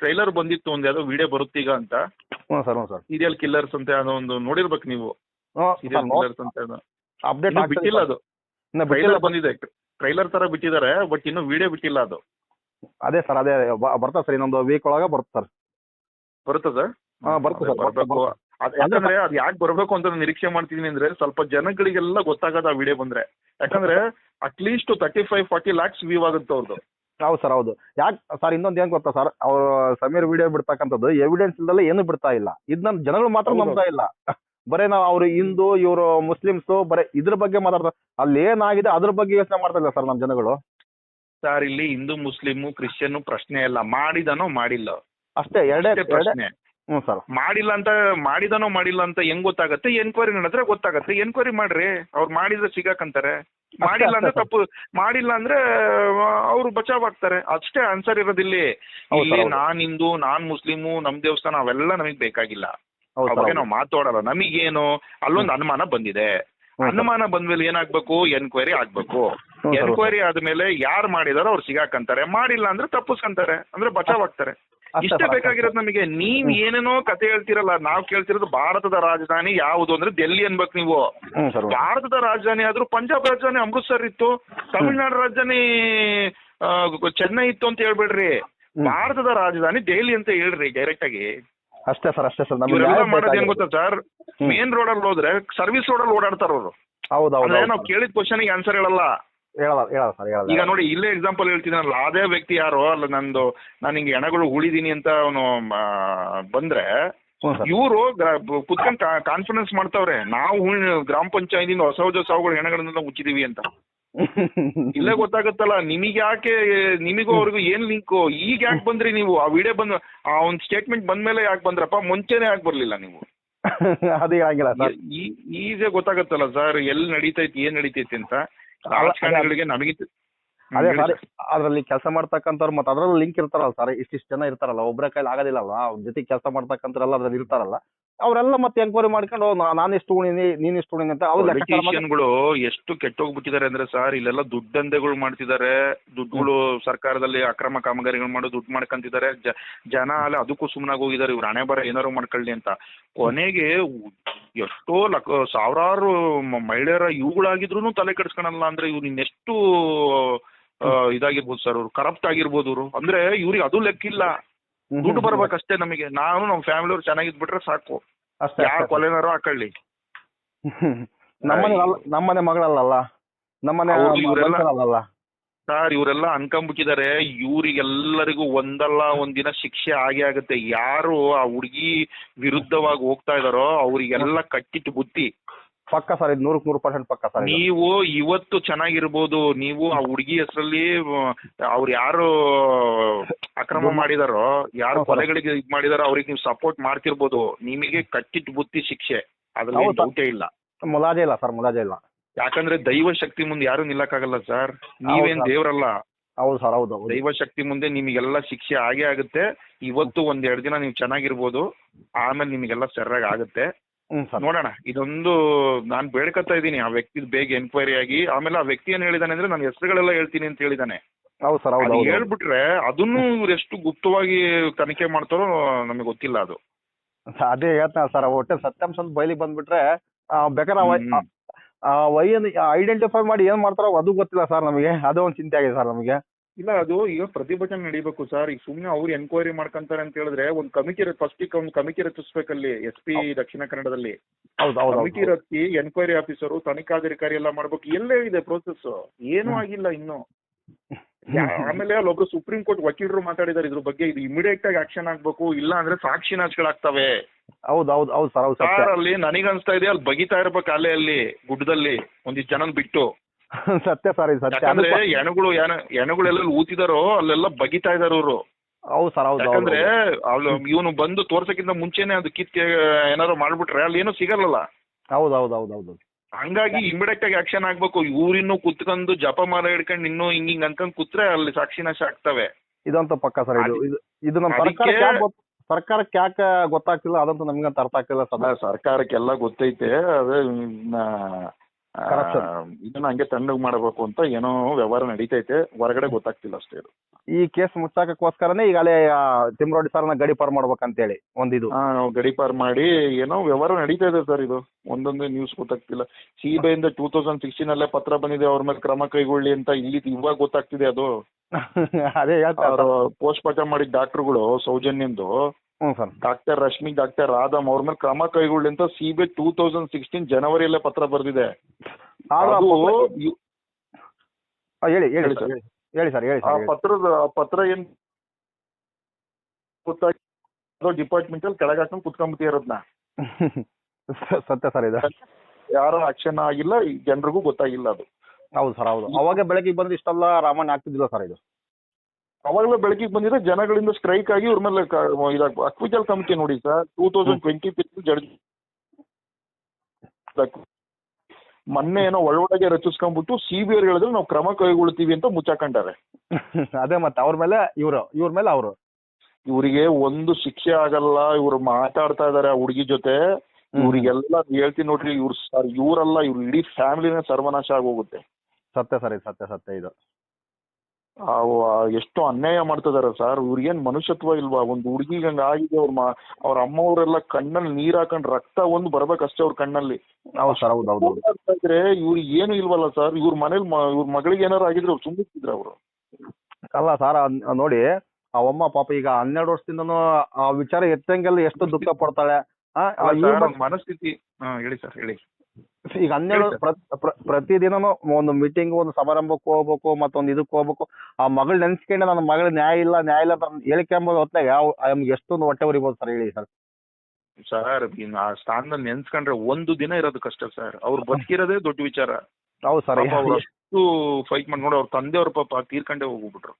ಟ್ರೈಲರ್ ಬಂದಿತ್ತು ಒಂದ್ ಯಾವ್ದೋ ವಿಡಿಯೋ ಬರುತ್ತೀಗ ಅಂತ. ಹ್ಞೂ ಸರ್ ಹ್ಞೂ ಸರ್ ಸೀರಿಯಲ್ ಕಿಲ್ಲರ್ಸ್ ಅಂತ ಯಾವ್ದೋ ಒಂದು ನೋಡಿರ್ಬೇಕು ನೀವು. ಹ್ಞೂ ಸೀರಿಯಲ್ ಸರ್ ಕಿಲ್ಲರ್ಸ್ ಅಂತ ಅಪ್ಡೇಟ್ ಬಿಟ್ಟಿಲ್ಲ ಅದು. ಟ್ರೈಲರ್ ಬಂದಿದೆ. ಟ್ರೈಲರ್ ತರ ಬಿಟ್ಟಿದ್ದಾರೆ ಬಟ್ ಇನ್ನು ವಿಡಿಯೋ ಬಿಟ್ಟಿಲ್ಲ ಅದು. ಅದೇ ಸರ್ ಅದೇ ಬರ್ತದೆ ಸರ್ ಇನ್ನೊಂದು ವೀಕ್ ಒಳಗೆ ಬರುತ್ತೆ ಸರ್ ಬರುತ್ತಾ ಸರ್ ಹಾ, ಬರಬೇಕು ಯಾಕಂದ್ರೆ ಅದ್ ಯಾಕೆ ಬರ್ಬೇಕು ಅಂತ ನಿರೀಕ್ಷೆ ಮಾಡ್ತಿದೀನಿ ಅಂದ್ರೆ ಸ್ವಲ್ಪ ಜನಗಳಿಗೆಲ್ಲ ಗೊತ್ತಾಗದ ಆ ವಿಡಿಯೋ ಬಂದ್ರೆ. ಯಾಕಂದ್ರೆ at least thirty five forty lakhs view ಆಗುತ್ತೆ ಅವ್ರದ್ದು ಹೌದು ಸರ್ ಹೌದು. ಯಾಕೆ ಸರ್ ಇನ್ನೊಂದು ಏನ್ ಗೊತ್ತಾ ಸರ್ ಅವ್ರ ಸಮೀರ್ ವಿಡಿಯೋ ಬಿಡ್ತಕ್ಕಂಥದ್ದು ಎವಿಡೆನ್ಸ್ ಇಲ್ದಲೆ ಏನು ಬಿಡ್ತಾ ಇಲ್ಲ. ಇದನ್ನ ಜನಗಳು ಮಾತ್ರ. ನಂಬ್ತಾ ಇಲ್ಲ. ಬರೇ ನಾವು ಅವ್ರು ಹಿಂದೂ ಇವರು ಮುಸ್ಲಿಮ್ಸ್ ಬರೇ ಇದ್ರ ಬಗ್ಗೆ ಮಾತಾಡ್ತಾರೆ ಅಲ್ಲಿ ಏನಾಗಿದೆ ಅದ್ರ ಬಗ್ಗೆ ಯೋಚನೆ ಮಾಡ್ತಾ ಇಲ್ಲ ಸರ್ ನಮ್ಮ ಜನಗಳು. ಸರ್ ಇಲ್ಲಿ ಹಿಂದೂ ಮುಸ್ಲಿಮು ಕ್ರಿಶ್ಚಿಯನ್ ಪ್ರಶ್ನೆ ಇಲ್ಲ. ಮಾಡಿದನೋ ಮಾಡಿಲ್ಲ. ಅಷ್ಟೇ ಎರಡೇ ಪ್ರಶ್ನೆ. ಹ್ಞೂ ಸರ್. ಮಾಡಿಲ್ಲ ಅಂತ ಮಾಡಿದನೋ ಮಾಡಿಲ್ಲ ಅಂತ ಹೆಂಗ್ ಗೊತ್ತಾಗತ್ತೆ? ಎನ್ಕ್ವೈರಿ ನಡೆದ್ರೆ ಗೊತ್ತಾಗತ್ತೆ. ಎನ್ಕ್ವೈರಿ ಮಾಡ್ರಿ. ಅವ್ರು ಮಾಡಿದ್ರೆ ಸಿಗಾಕಂತಾರೆ. ಮಾಡಿಲ್ಲ ಅಂದ್ರೆ ತಪ್ಪು. ಮಾಡಿಲ್ಲ ಅಂದ್ರೆ ಅವ್ರು ಬಚಾವ್ ಆಗ್ತಾರೆ ಅಷ್ಟೇ ಆನ್ಸರ್ ಇರೋದಿಲ್ಲಿ ಇಲ್ಲಿ. ನಾನ್ ಹಿಂದೂ ನಾನ್ ಮುಸ್ಲಿಮು ನಮ್ ದೇವಸ್ಥಾನ ಅವೆಲ್ಲ ನಮಗ್ ಬೇಕಾಗಿಲ್ಲ. ಅವಾಗ ನಾವು ಮಾತಾಡಲ್ಲ ನಮಗೇನು? ಅಲ್ಲೊಂದು ಅನುಮಾನ ಬಂದಿದೆ. ಅನುಮಾನ ಬಂದ್ಮೇಲೆ ಏನಾಗ್ಬೇಕು? ಎನ್ಕ್ವೈರಿ ಆಗ್ಬೇಕು. ಎನ್ಕ್ವೈರಿ ಆದ್ಮೇಲೆ ಯಾರು ಮಾಡಿದಾರೋ ಅವ್ರು ಸಿಗಾಕಂತಾರೆ. ಮಾಡಿಲ್ಲ ಅಂದ್ರೆ ತಪ್ಪಿಸ್ಕಂತಾರೆ. ಅಂದ್ರೆ ಬಚಾವ್ ಆಗ್ತಾರೆ ಇಷ್ಟೇ ಬೇಕಾಗಿರೋದು ನಮಗೆ. ನೀವ್ ಏನೇನೋ ಕತೆ ಹೇಳ್ತಿರಲ್ಲ ನಾವ್ ಕೇಳ್ತಿರೋದು ಭಾರತದ ರಾಜಧಾನಿ ಯಾವುದು ಅಂದ್ರೆ ಡೆಲ್ಲಿ ಅನ್ಬೇಕು ನೀವು. ಭಾರತದ ರಾಜಧಾನಿ ಆದ್ರೂ ಪಂಜಾಬ್ ರಾಜಧಾನಿ ಅಮೃತ್ಸರ್ ಇತ್ತು. ತಮಿಳ್ನಾಡು ರಾಜಧಾನಿ ಚೆನ್ನೈ ಇತ್ತು ಅಂತ ಹೇಳ್ಬೇಡ್ರಿ. ಭಾರತದ ರಾಜಧಾನಿ ದೆಹಲಿ ಅಂತ ಹೇಳ್ರಿ ಡೈರೆಕ್ಟ್ ಆಗಿ. ಅಷ್ಟೇ ಸರ್ ಅಷ್ಟೇ ಸರ್. ನಮ್ಗೆ ಇವರೆಲ್ಲ ಮಾಡೋದು ಏನ್ ಬೇಕಾಗಿದೆ. ಗೊತ್ತಾ ಸರ್. ಮೇನ್ ರೋಡ್ ಅಲ್ಲಿ ಹೋದ್ರೆ ಸರ್ವಿಸ್ ರೋಡ್ ಅಲ್ಲಿ ಓಡಾಡ್ತಾರ ಅವರು. ನಾವು ಕೇಳಿದ ಕ್ವಶನ್ ಆನ್ಸರ್ ಹೇಳಲ್ಲ. ಈಗ ನೋಡಿ ಇಲ್ಲೇ ಎಕ್ಸಾಂಪಲ್ ಹೇಳ್ತೀನಲ್ಲ ಅದೇ ವ್ಯಕ್ತಿ ಯಾರು ಅಲ್ಲ ನಂದು ನಾನು ಹಿಂಗೆ ಹೆಣಗಳು ಉಳಿದೀನಿ ಅಂತ ಅವನು ಬಂದ್ರೆ ಇವರು ಕುತ್ಕೊಂಡ್ ಕಾನ್ಫಿಡೆನ್ಸ್ ಮಾಡ್ತಾವ್ರೆ. ನಾವು ಗ್ರಾಮ ಪಂಚಾಯತಿಂದ ಹೊಸ ಹೊಸ ಸಾವುಗಳು ಹೆಣಗಳನ್ನೆಲ್ಲ ಮುಚ್ಚಿದೀವಿ ಅಂತ. ಇಲ್ಲೇ ಗೊತ್ತಾಗುತ್ತಲ್ಲ ನಿಮಗೆ ಯಾಕೆ ನಿಮಗೂ ಅವ್ರಿಗೂ ಏನ್ ಲಿಂಕು ಈಗ ಯಾಕೆ ಬಂದ್ರಿ ನೀವು? ಆ ವಿಡಿಯೋ ಬಂದ್ ಆ ಒಂದು ಸ್ಟೇಟ್ಮೆಂಟ್ ಬಂದ್ಮೇಲೆ ಯಾಕೆ ಬಂದ್ರಪ್ಪ? ಮುಂಚೆನೆ ಯಾಕೆ ಬರ್ಲಿಲ್ಲ ನೀವು? ಅದು ಹೇಳಂಗಿಲ್ಲ ಸರ್. ಈ- ಗೊತ್ತಾಗತ್ತಲ್ಲ ಸರ್ ಎಲ್ಲಿ ನಡೀತೈತಿ ಏನ್ ನಡೀತೈತಿ ಅಂತ? ರಾಜಕಾರಣಿಗಳಿಗೆ ನಮಗೆ ಅದೇ ಸರ್. ಅದ್ರಲ್ಲಿ ಕೆಲಸ ಮಾಡ್ತಕ್ಕಂಥವ್ರು ಮತ್ತೆ ಅದ್ರಲ್ಲಿ ಲಿಂಕ್ ಇರ್ತಾರಲ್ಲ ಸರ್ ಇಷ್ಟಿಷ್ಟು ಜನ ಇರ್ತಾರಲ್ಲ ಒಬ್ಬರ ಕೈಲಿ ಆಗೋದಿಲ್ಲಲ್ಲ ಅವ್ರ ಜೊತೆ ಕೆಲಸ ಮಾಡ್ತಕ್ಕಂಥವ್ರೆಲ್ಲ ಅದ್ರಲ್ಲಿ ಇರ್ತಾರಲ್ಲ. ಅವರೆಲ್ಲ ಮತ್ತೆ ಎಂಕ್ವೈರಿ ಮಾಡ್ಕೊಂಡು ನಾನು ಎಷ್ಟು ಉಣಿನಿ ನೀನ್ ಎಷ್ಟು ಉಣಿನಿ ಅಂತ ಅವ್ರು ಲೆಕ್ಕಾಚಾರ ಎಷ್ಟು ಕೆಟ್ಟೋಗ್ಬಿಟ್ಟಿದ್ದಾರೆ ಅಂದ್ರೆ ಸರ್ ಇಲ್ಲೆಲ್ಲ ದುಡ್ಡಂದೆಗಳು ಮಾಡ್ತಿದ್ದಾರೆ. ದುಡ್ಡುಗಳು ಸರ್ಕಾರದಲ್ಲಿ ಅಕ್ರಮ ಕಾಮಗಾರಿಗಳು ಮಾಡೋ ದುಡ್ಡು ಮಾಡ್ಕೊಂತಿದ್ದಾರೆ. ಜನ ಅಲ್ಲ ಅದಕ್ಕೂ ಸುಮ್ಮನಾಗಿ ಹೋಗಿದ್ದಾರೆ. ಇವ್ರು ಹಣೆ ಬರ ಏನಾರು ಮಾಡ್ಕೊಳ್ಳಿ ಅಂತ. ಕೊನೆಗೆ ಎಷ್ಟೋ ಲಕ್ ಸಾವಿರಾರು ಮಹಿಳೆಯರ ಇವುಗಳಾಗಿದ್ರು ತಲೆ ಕೆಡಿಸ್ಕೊಳಲ್ಲ ಅಂದ್ರೆ ಇವ್ರು ಇನ್ನೆಷ್ಟು ಆ, ಇದಾಗಿರ್ಬೋದು ಸರ್ ಅವ್ರು ಕರಪ್ಟ್ ಆಗಿರ್ಬೋದು ಇವ್ರು. ಅಂದ್ರೆ ಇವ್ರಿಗೆ ಅದು ಲೆಕ್ಕಿಲ್ಲ. ದುಡ್ಡು ಬರ್ಬೇಕಷ್ಟೇ ನಮಗೆ. ನಾನು ನಮ್ಮ ಫ್ಯಾಮಿಲಿಯವ್ರು ಚೆನ್ನಾಗಿದ್ಬಿಟ್ರೆ ಸಾಕು. ಅಷ್ಟೇ ಯಾವ. ಕೊಲೆನಾರು ಹಾಕೊಳ್ಳಿ. ನಮ್ಮನೆ ಅಲ್ಲ- ನಮ್ಮನೆ ಮಗಳಲ್ಲ ನಮ್ಮನೆ ಮನುಷ್ಯರಲ್ಲ ಸರ್ ಇವರೆಲ್ಲ ಅನ್ಕೊಂಬಿಟ್ಟಿದ್ದಾರೆ ಇವ್ರಿಗೆಲ್ಲರಿಗೂ ಒಂದಲ್ಲ ಒಂದಿನ ಶಿಕ್ಷೆ ಆಗೇ ಆಗುತ್ತೆ. ಯಾರು ಆ ಹುಡುಗಿ ವಿರುದ್ಧವಾಗಿ ಹೋಗ್ತಾ ಇದಾರೋ ಅವ್ರಿಗೆಲ್ಲ ಕಟ್ಟಿಟ್ಟು ಬುತ್ತಿ ಪಕ್ಕ ಸರ್ ಇದು ನೂರಕ್ಕೆ ನೂರು ಪರ್ಸೆಂಟ್ ಪಕ್ಕ ಸರ್ ಇದು. ನೀವು ಇವತ್ತು ಚೆನ್ನಾಗಿರ್ಬೋದು ನೀವು ಆ ಹುಡುಗಿ ಹೆಸರಲ್ಲಿ ಅವ್ರು ಯಾರು ಅಕ್ರಮ ಮಾಡಿದಾರೋ ಯಾರು. ಕೊಲೆಗಳಿಗೆ ಇದು ಮಾಡಿದಾರೋ ಅವ್ರಿಗೆ ನೀವು ಸಪೋರ್ಟ್ ಮಾಡ್ತಿರ್ಬೋದು. ನಿಮಗೆ ಕಟ್ಟಿಟ್ಟು ಬುತ್ತಿ ಶಿಕ್ಷೆ. ಅದ್ರಲ್ಲಿ ಹೌದು. ಡೌಟೇ ಇಲ್ಲ. ಮುಲಾಜೆ ಇಲ್ಲ ಸರ್ ಮುಲಾಜೆ ಇಲ್ಲ. ಯಾಕಂದ್ರೆ ದೈವ ಶಕ್ತಿ ಮುಂದೆ ಯಾರು ನಿಲ್ಲಕ್ಕಾಗಲ್ಲ ಸರ್ ನೀವೇನ್. ದೇವ್ರಲ್ಲ. ಹೌದು ಸರ್ ಹೌದು ಹೌದು. ದೈವ ಶಕ್ತಿ ಮುಂದೆ ನಿಮಗೆಲ್ಲ ಶಿಕ್ಷೆ ಆಗೇ ಆಗುತ್ತೆ. ಇವತ್ತು ಒಂದ್ ಎರಡು ದಿನ ನೀವು ಚೆನ್ನಾಗಿರ್ಬೋದು. ಆಮೇಲೆ ನಿಮಗೆಲ್ಲ ಸರಿಯಾಗಿ ಆಗುತ್ತೆ. ಸರ್. ನೋಡೋಣ. ಇದೊಂದು ನಾನ್ ಬೇಡ್ಕೊತಾ ಇದ್ದೀನಿ. ಆ ವ್ಯಕ್ತಿ ಬೇಗ ಎನ್ಕ್ವೈರಿ ಆಗಿ ಆಮೇಲೆ ಆ ವ್ಯಕ್ತಿ ಏನ್ ಹೇಳಿದಾನೆ ಅಂದ್ರೆ ನಾನು ಹೆಸರುಗಳೆಲ್ಲ ಹೇಳ್ತೀನಿ ಅಂತ ಹೇಳಿದಾನೆ. ಹೌದು ಸರ್ ಹೌದು ಅದು ಹೌದು ಹೇಳ್ಬಿಟ್ರೆ ಅದನ್ನು ಇವ್ರು ಎಷ್ಟು ಗುಪ್ತವಾಗಿ ತನಿಖೆ ಮಾಡ್ತಾರೋ ನಮಗೆ ಗೊತ್ತಿಲ್ಲ ಅದು. ಅದೇ ಹೇಳ್ತಾನೆ ಸರ್ ಒಟ್ಟೆ ಸತ್ಯಾಂಶ ಅಂತ ಬಯಲಿಗೆ ಬಂದ್ಬಿಟ್ರೆ ಆ, ಬೇಕಾದ್ರೆ ಆ ವೈ- ಹ್ಮ್. ಆ ವೈಯನ್ನು ಐಡೆಂಟಿಫೈ ಮಾಡಿ ಏನ್ ಮಾಡ್ತಾರೋ ಅದು ಗೊತ್ತಿಲ್ಲ ಸರ್ ನಮಗೆ. ಅದು ಒಂದು ಚಿಂತೆ ಆಗಿದೆ ಸರ್ ನಮಗೆ. ಇಲ್ಲ ಅದು ಈಗ ಪ್ರತಿಭಟನೆ ನಡಿಬೇಕು ಸರ್. ಈಗ ಸುಮ್ನೆ ಅವ್ರು ಎನ್ಕ್ವೈರಿ ಮಾಡ್ಕೊಂತಾರೆ ಅಂತ ಹೇಳಿದ್ರೆ ಒಂದು ಕಮಿಟಿ ಫಸ್ಟ್ ಒಂದು ಕಮಿಟಿ ರಚಿಸ್ಬೇಕಲ್ಲಿ ಎಸ್ ಪಿ ದಕ್ಷಿಣ ಕನ್ನಡದಲ್ಲಿ. ಹೌದು ಹೌದು ಕಮಿಟಿ ರಚಿಸಿ ಎನ್ಕ್ವೈರಿ ಆಫೀಸರು ತನಿಖಾಧಿಕಾರಿ ಎಲ್ಲ ಮಾಡ್ಬೇಕು ಎಲ್ಲೇ ಇದೆ ಪ್ರೋಸೆಸ್ ಏನೂ ಆಗಿಲ್ಲ ಇನ್ನು. ಆಮೇಲೆ ಅಲ್ಲೊಬ್ರು ಸುಪ್ರೀಂ ಕೋರ್ಟ್ ವಕೀಲರು ಮಾತಾಡಿದಾರೆ ಇದ್ರ ಬಗ್ಗೆ ಇದು ಇಮಿಡಿಯೇಟ್ ಆಗಿ ಆಕ್ಷನ್ ಆಗ್ಬೇಕು ಇಲ್ಲ ಅಂದ್ರೆ ಸಾಕ್ಷಿ ನಾಶಗಳಾಗ್ತವೆ ಹೌದು ಹೌದು ಹೌದು ಸರ್ ಹೌದು ಸರ್ ಅಲ್ಲಿ ನನಗನ್ಸ್ತಾ ಇದೆ ಅಲ್ಲಿ ಬಗಿತಾ ಇರ್ಬೇಕು ಅಲ್ಲೇ ಅಲ್ಲಿ ಗುಡ್ಡದಲ್ಲಿ ಒಂದಿಷ್ಟು ಜನ ಬಿಟ್ಟು. ಸತ್ಯ ಸರ್ ಇದು ಸತ್ಯ. ಯಾಕಂದ್ರೆ ಅದು- ಹೆಣಗಳು ಹೆಣಗಳೆಲ್ಲ ಊತಿದಾರೋ ಅಲ್ಲೆಲ್ಲ ಬಗಿತಾ ಇದಾರೆ ಅವರು ಹೌದು ಸರ್ ಹೌದು ಹೌದು ಯಾಕಂದ್ರೆ ಅವ್ಳು ಇವನು ಬಂದು ತೋರ್ಸಕ್ಕಿಂತ ಮುಂಚೆನೆ ಅದು ಕಿತ್ ಏನಾರು ಮಾಡ್ಬಿಟ್ರೆ ಅಲ್ಲಿ ಏನೋ ಸಿಗಲ್ಲ ಹೌದು ಹೌದು ಹೌದು ಹೌದು ಹಂಗಾಗಿ ಇಮಿಡಿಯೇಟ್ ಆಗಿ ಆಕ್ಷನ್ ಆಗ್ಬೇಕು. ಇವ್ರಿನ್ನು ಕುತ್ಕೊಂಡು ಜಪ ಮಾಲ ಹಿಡ್ಕೊಂಡು ಇನ್ನೂ ಹಿಂಗ್ ಹಿಂಗ್ ಅನ್ಕೊಂಡ್ ಕೂತ್ರೆ ಅಲ್ಲಿ ಸಾಕ್ಷಿ ನಾಶ ಆಗ್ತವೆ. ಇದಂತೂ ಪಕ್ಕ ಸರ್ ಇದು ಇದು ಇದು ನಮ್ಮ ಅದಕ್ಕೆ- ಸರ್ಕಾರಕ್ಕೆ ಯಾಕ್ ಗೊತ್ತ- ಸರ್ಕಾರಕ್ಕೆ ಯಾಕೆ ಗೊತ್ತಾಗ್ತಿಲ್ಲ? ಅದಂತೂ ನಮ್ಗಂತ ಅರ್ಥ ಆಗ್ತಿಲ್ಲ ಸದಾ ಸರ್ಕಾರಕ್ಕೆಲ್ಲ ಗೊತ್ತೈತೆ. ಅದೇ. ಇದನ್ನ ಹಂಗೆ ತಣ್ಣಗ್ ಮಾಡಬೇಕು ಅಂತ ಏನೋ ವ್ಯವಹಾರ ನಡೀತೈತೆ. ಹೊರಗಡೆ ಗೊತ್ತಾಗ್ತಿಲ್ಲ ಅಷ್ಟೇ ಇದು. ಈ ಕೇಸ್ ಮುಚ್ಚಾಕಕ್ಕೋಸ್ಕರನೇ ಈಗಲೇ ತಿಮ್ರೋಡಿ ಸರ್ನ ಗಡಿ ಪಾರ್ ಮಾಡ್ಬೇಕಂತೇಳಿ ಒಂದಿದು. ಆ, ನಾವು ಗಡೀಪಾರ್ ಮಾಡಿ ಏನೋ ವ್ಯವಹಾರ ನಡೀತಾ ಇದೆ ಸರ್ ಇದು. ಒಂದೊಂದೇ ನ್ಯೂಸ್ ಗೊತ್ತಾಗ್ತಿಲ್ಲ. ಸಿಬಿಐ ಇಂದ ಟೂ ತೌಸಂಡ್ ಸಿಕ್ಸ್ಟೀನ್ ಅಲ್ಲೇ ಪತ್ರ ಬಂದಿದೆ ಅವ್ರ ಮೇಲೆ ಕ್ರಮ ಕೈಗೊಳ್ಳಿ ಅಂತ ಇಲ್ಲಿ ಇವಾಗ ಗೊತ್ತಾಗ್ತಿದೆ ಅದು. ಅದೇ ಹೇಳ್ತಾರೆ ಪೋಸ್ಟ್ ಮಾರ್ಟಮ್ ಮಾಡಿದ ಡಾಕ್ಟರ್ಗಳು ಸೌಜನ್ಯಂದು ಹ್ಞೂ sir. Doctor Rashmi doctor Radham ಅವ್ರ ಮೇಲೆ ಕ್ರಮ ಕೈಗೊಳ್ಳಿ ಅಂತ ಬಿ ಟೂ ತೌಸಂಡ್ ಸಿಕ್ಸ್ಟೀನ್ ಜನವರಿಯಲ್ಲೇ ಪತ್ರ ಬರೆದಿದೆ. ಆದ್ರೂ ಆ ಅದು ಪತ್ರ- ಬರ್ದಿದೆ ಆ, ಹೇಳಿ ಹೇಳಿ ಹೇಳಿ ಸರ್. ಸರ್. ಹೇಳಿ ಹೇಳಿ ಸರ್ ಹೇಳಿ ಆ ಸರ್. ಪತ್ರದ ಆ ಪತ್ರ ಏನ್ ಡಿಪಾರ್ಟ್ಮೆಂಟ್ ಅಲ್ಲಿ ಕೆಳಗೆ ಹಾಕೊಂಡು ಕುತ್ಕೊಂಡ್ಬಿಟ್ಟಿರೋದ್ನ ಸತ್ಯ ಸರ್ ಇದು. ಯಾರ ಆಕ್ಷನ್ ಆಗಿಲ್ಲ ಜನರಿಗೂ ಗೊತ್ತಾಗಿಲ್ಲ ಅದು. ಹೌದು ಸರ್ ಹೌದು. ಅವಾಗ ಬೆಳಗ್ಗೆ ಬಂದ್ ಇಷ್ಟೆಲ್ಲ ರಾಮಾಯಣ ಆಗ್ತಿದ್ದಿಲ್ಲ ಸರ್ ಇದು. ಅವಾಗಲೇ ಬೆಳಕಿಗೆ ಬಂದಿದ್ರೆ ಜನಗಳಿಂದ ಸ್ಟ್ರೈಕ್ ಆಗಿ ಇವ್ರ ಮೇಲೆ ಇದಾಗ ಅಕ್ವಿಜಲ್ ಕಮಿಟಿ ನೋಡಿ sir two thousand twenty three judge ಮೊನ್ನೆ ಏನೋ ಒಳೊಳಗೆ ರಚಿಸ್ಕೊಂಡ್ಬಿಟ್ಟು ಸಿ ಬಿ ಐ ಹೇಳಿದ್ರೆ ನಾವು ಕ್ರಮ ಕೈಗೊಳ್ತೀವಿ ಅಂತ ಮುಚ್ಚಾಕೊಂಡಾರೆ. ಅದೇ ಮತ್ತೆ ಅವ್ರ ಮೇಲೆ ಇವರು ಇವ್ರ ಮೇಲೆ ಅವರು. ಇವರಿಗೆ ಒಂದು ಶಿಕ್ಷೆ ಆಗಲ್ಲ ಇವ್ರು ಮಾತಾಡ್ತಾ ಇದಾರೆ ಆ ಹುಡುಗಿ ಜೊತೆ. ಇವ್ರಿಗೆಲ್ಲ ಹೇಳ್ತೀನಿ ನೋಡ್ರಿ ಇವ್ರು ಸರ್ ಇವರಲ್ಲ ಇವ್ರು ಇಡೀ ಫ್ಯಾಮಿಲಿನೇ ಸರ್ವನಾಶ ಆಗೋಗುತ್ತೆ ಸತ್ಯ ಸರಿ ಸತ್ಯ ಸತ್ಯ ಇದು. ಎಷ್ಟು ಅನ್ಯಾಯ ಮಾಡ್ತಿದಾರೆ ಸರ್. ಇವ್ರಿಗೇನ್ ಮನುಷ್ಯತ್ವ ಇಲ್ವಾ? ಒಂದು ಹುಡುಗಿಗೆ ಹಂಗ ಆಗಿದೆ ಅವ್ರ ಮಾ ಅವ್ರ ಅಮ್ಮವರೆಲ್ಲ ಕಣ್ಣಲ್ಲಿ ನೀರ್ ಹಾಕೊಂಡ್ ರಕ್ತ ಒಂದು ಬರ್ಬೇಕಷ್ಟೇ ಅವ್ರ ಕಣ್ಣಲ್ಲಿ. ಹೌದು ಸರ್ ಹೌದು ಹೌದು ಹೌದು. ಇದ್ರೆ ಇವ್ರಿಗೆ ಏನು ಇಲ್ವಲ್ಲ ಸರ್. ಇವ್ರ ಮನೇಲಿ ಇವ್ರ ಮಗಳಿಗೆ ಏನಾರು ಆಗಿದ್ರೆ ಅವ್ರು ಸುಮ್ಮನಿದ್ರ ಅವರು. ಅಲ್ಲ ಸರ್ ನೋಡಿ ಆ ಅಮ್ಮ ಪಾಪ ಈಗ ಹನ್ನೆರಡು ವರ್ಷದಿಂದನೂ ಆ ವಿಚಾರ ಎತ್ತಂಗೆಲ್ಲ ಎಷ್ಟು ದುಃಖ ಪಡ್ತಾಳೆ. ಆ, ಆ ಇವ್ರ ಮನಸ್ಥಿತಿ ಹಾ ಹೇಳಿ ಸರ್ ಹೇಳಿ. ಈಗ ಹನ್ನೆರಡು ಪ್ರತಿ ಪ್ರ- ಪ್ರ- ಒಂದು ಮೀಟಿಂಗ್ ಒಂದು ಸಮಾರಂಭಕ್ಕೆ ಹೋಗ್ಬೇಕು ಮತ್ತೊಂದು ಇದಕ್ಕೆ ಹೋಗ್ಬೇಕು. ಆ ಮಗಳು ನೆನ್ಸ್ಕೊಂಡೆ ನನ್ನ ಮಗಳ ನ್ಯಾಯ ಇಲ್ಲ ನ್ಯಾಯ ಇಲ್ಲ ಅಂತ ಹೇಳಿಕೆಂಬುದು ಹೊತ್ತಾಗ ಯಾವ ನಮ್ಗೆ ಎಷ್ಟೊಂದು ಹೊಟ್ಟೆ ಉರಿಬೋದು ಸರ್ ಹೇಳಿ ಸರ್ ಸರ್ ಆ ಸ್ಥಾನದಲ್ಲಿ ನೆನ್ಸ್ಕೊಂಡ್ರೆ ಒಂದು ದಿನ ಇರೋದು ಕಷ್ಟ ಸರ್ ಅವ್ರು ಬದುಕಿರೋದೇ ದೊಡ್ಡ ವಿಚಾರ. ಹೌದು ಸರ್ ಎಷ್ಟು ಅವ್ರು ಅಷ್ಟು ಫೈಟ್ ಮಾಡಿ ನೋಡಿ ಅವ್ರ ತಂದೆಯವ್ರ ಪಾಪ ತೀರ್ಕೊಂಡೇ ಹೋಗ್ಬಿಟ್ರು.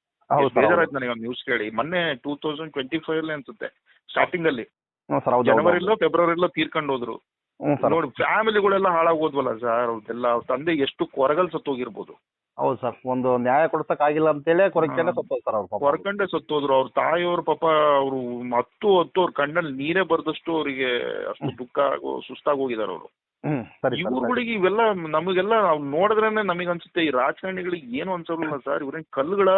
ಬೇಜಾರಾಯ್ತು ನನಗೆ ನ್ಯೂಸ್ ಕೇಳಿ. ಮೊನ್ನೆ ಟೂ ತೌಸಂಡ್ ಟ್ವೆಂಟಿ ಫೈವ್ ಅಲ್ಲಿ ಅನ್ಸುತ್ತೆ ಸ್ಟಾರ್ಟಿಂಗ್ ಅಲ್ಲಿ. ಜನವರಿಲ್ಲೋ ಸರ್ ಹೌದು ಜನವರಿಲೋ ಫೆಬ್ರವರಿಲೋ ತೀರ್ಕೊಂಡು ಹೋದ್ರು. ಹ್ಞೂ ಸರ್. ನೋಡಿ ಫ್ಯಾಮಿಲಿಗಳೆಲ್ಲ ಹಾಳಾಗೋದ್ವಲ್ಲ ಸರ್ ಅವ್ರದ್ದೆಲ್ಲ ಅವ್ರ ತಂದೆ ಎಷ್ಟು ಕೊರಗಲ್ ಸತ್ತೋಗಿರ್ಬೋದು. ಹೌದು ಸರ್ ಒಂದು ನ್ಯಾಯ ಕೊಡ್ಸಕ್ ಆಗಿಲ್ಲ ಅಂತೇಳಿ ಹೇಳಿ ಹಾ. ಸತ್ತೋದು ಸರ್ ಅವ್ರ ಪಾಪ. ಹೊರಕಂಡೆ ಸತ್ತೋದ್ರು ಅವ್ರ ತಾಯಿಯವ್ರ ಪಾಪ ಅವರು ಹತ್ತು ಹತ್ತು ಅವ್ರ ಕಣ್ಣಲ್ಲಿ ನೀರೇ ಬರ್ದಷ್ಟು ಅವರಿಗೆ ಅಷ್ಟು ದುಃಖ ಆಗೋ ಸುಸ್ತಾಗಿ ಹೋಗಿದಾರೆ ಅವರು. ಹ್ಮ್ ಸರಿ ಸರ್ ಸರಿ. ಇವ್ರುಗಳಿಗೆ ಇವೆಲ್ಲ ನಮಗೆಲ್ಲ ನಾವು ನೋಡಿದ್ರೇನೆ ನಮಗೆ ಅನ್ಸುತ್ತೆ ಈ ರಾಜಕಾರಣಿಗಳಿಗೆ ಏನು ಅನ್ಸೋಲ್ಲ ಸರ್ ಇವ್ರೇನ್ ಕಲ್ಲುಗಳ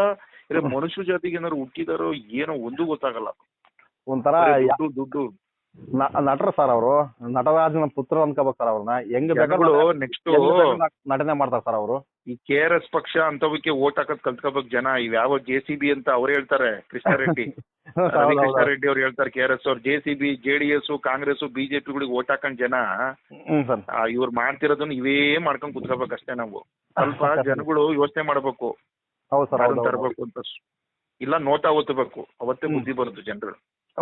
ಇಲ್ಲ ಮನುಷ್ಯ ಜಾತಿಗೆ ಏನಾದ್ರು ಹುಟ್ಟಿದಾರೋ ಏನೋ ಒಂದು ಗೊತ್ತಾಗಲ್ಲ. ಒಂಥರ ಬರೀ ಯಾ- ದುಡ್ಡು. ನಟರು ಸರ್ ಅವರು. ನಟರಾಜನ ಪುತ್ರ ಅನ್ಕೋಬೇಕು ಸರ್ ಅವ್ರನ್ನ. ಹೆಂಗ್ ಜನಗಳು ಬೇಕಾದ್ರೂ ನೆಕ್ಸ್ಟ್ ಹೆಂಗ್ ಬೇಕಾದ್ರೂ ನಟ- ನಟನೆ ಮಾಡ್ತಾರೆ ಸರ್ ಅವರು. ಈ ಕೆ ಆರ್ ಎಸ್ ಪಕ್ಷ ಅಂತವಕ್ಕೆ ಓಟ್ ಹಾಕೋದ್ ಕಲ್ತ್ಕೋಬೇಕು ಜನ. ಇವ್ ಯಾವ ಜೆ ಸಿ ಬಿ ಅಂತ ಅವ್ರು ಹೇಳ್ತಾರೆ ಕೃಷ್ಣಾರೆಡ್ಡಿ ಕೃಷ್ಣ ಕೃಷ್ಣಾರೆಡ್ಡಿ ಅವ್ರು ಹೇಳ್ತಾರೆ ಕೆ ಆರ್ ಎಸ್ ಅವ್ರು. J C B J D S Congress ಬಿಜೆಪಿಗಳಿಗೆ vote ಹಾಕೊಂಡ್ ಜನ ಹ್ಮ್ ಸರ್. ಆ, ಇವ್ರು ಮಾಡ್ತಿರೋದನ್ನ ಇವೇ ಮಾಡ್ಕೊಂಡ್ ಕುತ್ಕೋಬೇಕಷ್ಟೇ ನಾವು. ಸ್ವಲ್ಪ ಜನಗಳು ಯೋಚನೆ ಮಾಡ್ಬೇಕು. ಹೌದು ಸರ್ ಯಾರನ್ನ ಹೌದು ತರಬೇಕು ಅಂತ. ಇಲ್ಲ ನೋಟಾ ಒತ್ತಬೇಕು. ಅವತ್ತೇ. ಬುದ್ಧಿ ಬರುತ್ತೆ ಜನರು.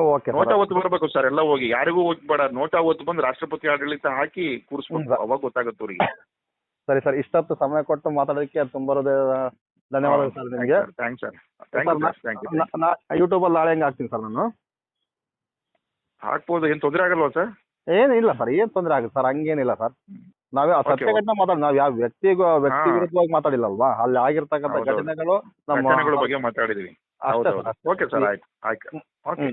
ಓಕೆ ನೋಟಾ ಒತ್ತು ಬರಬೇಕು ಸರ್ ಎಲ್ಲ ಹೋಗಿ. ಯಾರಿಗೂ ಬೇಡ. ನೋಟಾ ಒತ್ತು ಬಂದು ರಾಷ್ಟ್ರಪತಿ ಆಡಳಿತ ಹಾಕಿ ಕೂರಿಸ್ಬೇಕು. ಅವಾಗ ಗೊತ್ತಾಗುತ್ತೆ ಅವ್ರಿಗೆ. ಸರಿ ಸರ್ ಇಷ್ಟೊತ್ತು ಸಮಯ ಕೊಟ್ಟು ಮಾತಾಡೋದಕ್ಕೆ ತುಂಬ ಧನ್ಯವಾದಗಳು ಸರ್ ನಿಮಗೆ. ಥ್ಯಾಂಕ್ಸ್ ಸರ್ ಥ್ಯಾಂಕ್ ಯು ಯೂಟ್ಯೂಬಲ್ಲಿ ನಾಳೆ ಹೆಂಗೆ ಹಾಕ್ತೀನಿ ಸರ್ ನಾನು? ಹಾಕ್ಬೋದು. ಏನ್ ತೊಂದರೆ ಆಗಲ್ವಾ ಸರ್? ಏನಿಲ್ಲ ಸರ್ ಏನ್ ತೊಂದರೆ ಆಗುತ್ತೆ ಸರ್ ಹಂಗೇನಿಲ್ಲ ಸರ್. ನಾವೇ ಆ ಸತ್ಯ ಘಟನೆ ಮಾತಾಡ ನಾವು ಯಾವ ವ್ಯಕ್ತಿಗೂ ವ್ಯಕ್ತಿ ವಿರುದ್ಧವಾಗಿ ಮಾತಾಡಿಲ್ಲ ಅಲ್ವಾ ಅಲ್ಲಿ ಆಗಿರ್ತಕ್ಕಂಥ ಘಟನೆಗಳು ನಮ್ಮ ಬಗ್ಗೆ ಮಾತಾಡಿದೀವಿ. ಅಷ್ಟೇ ಹೌದೌದು. ಸರ್ ಅಷ್ಟೇ. ಓಕೆ ಸರ್ ಆಯ್ತು. ಆಯ್ತು. ಓಕೆ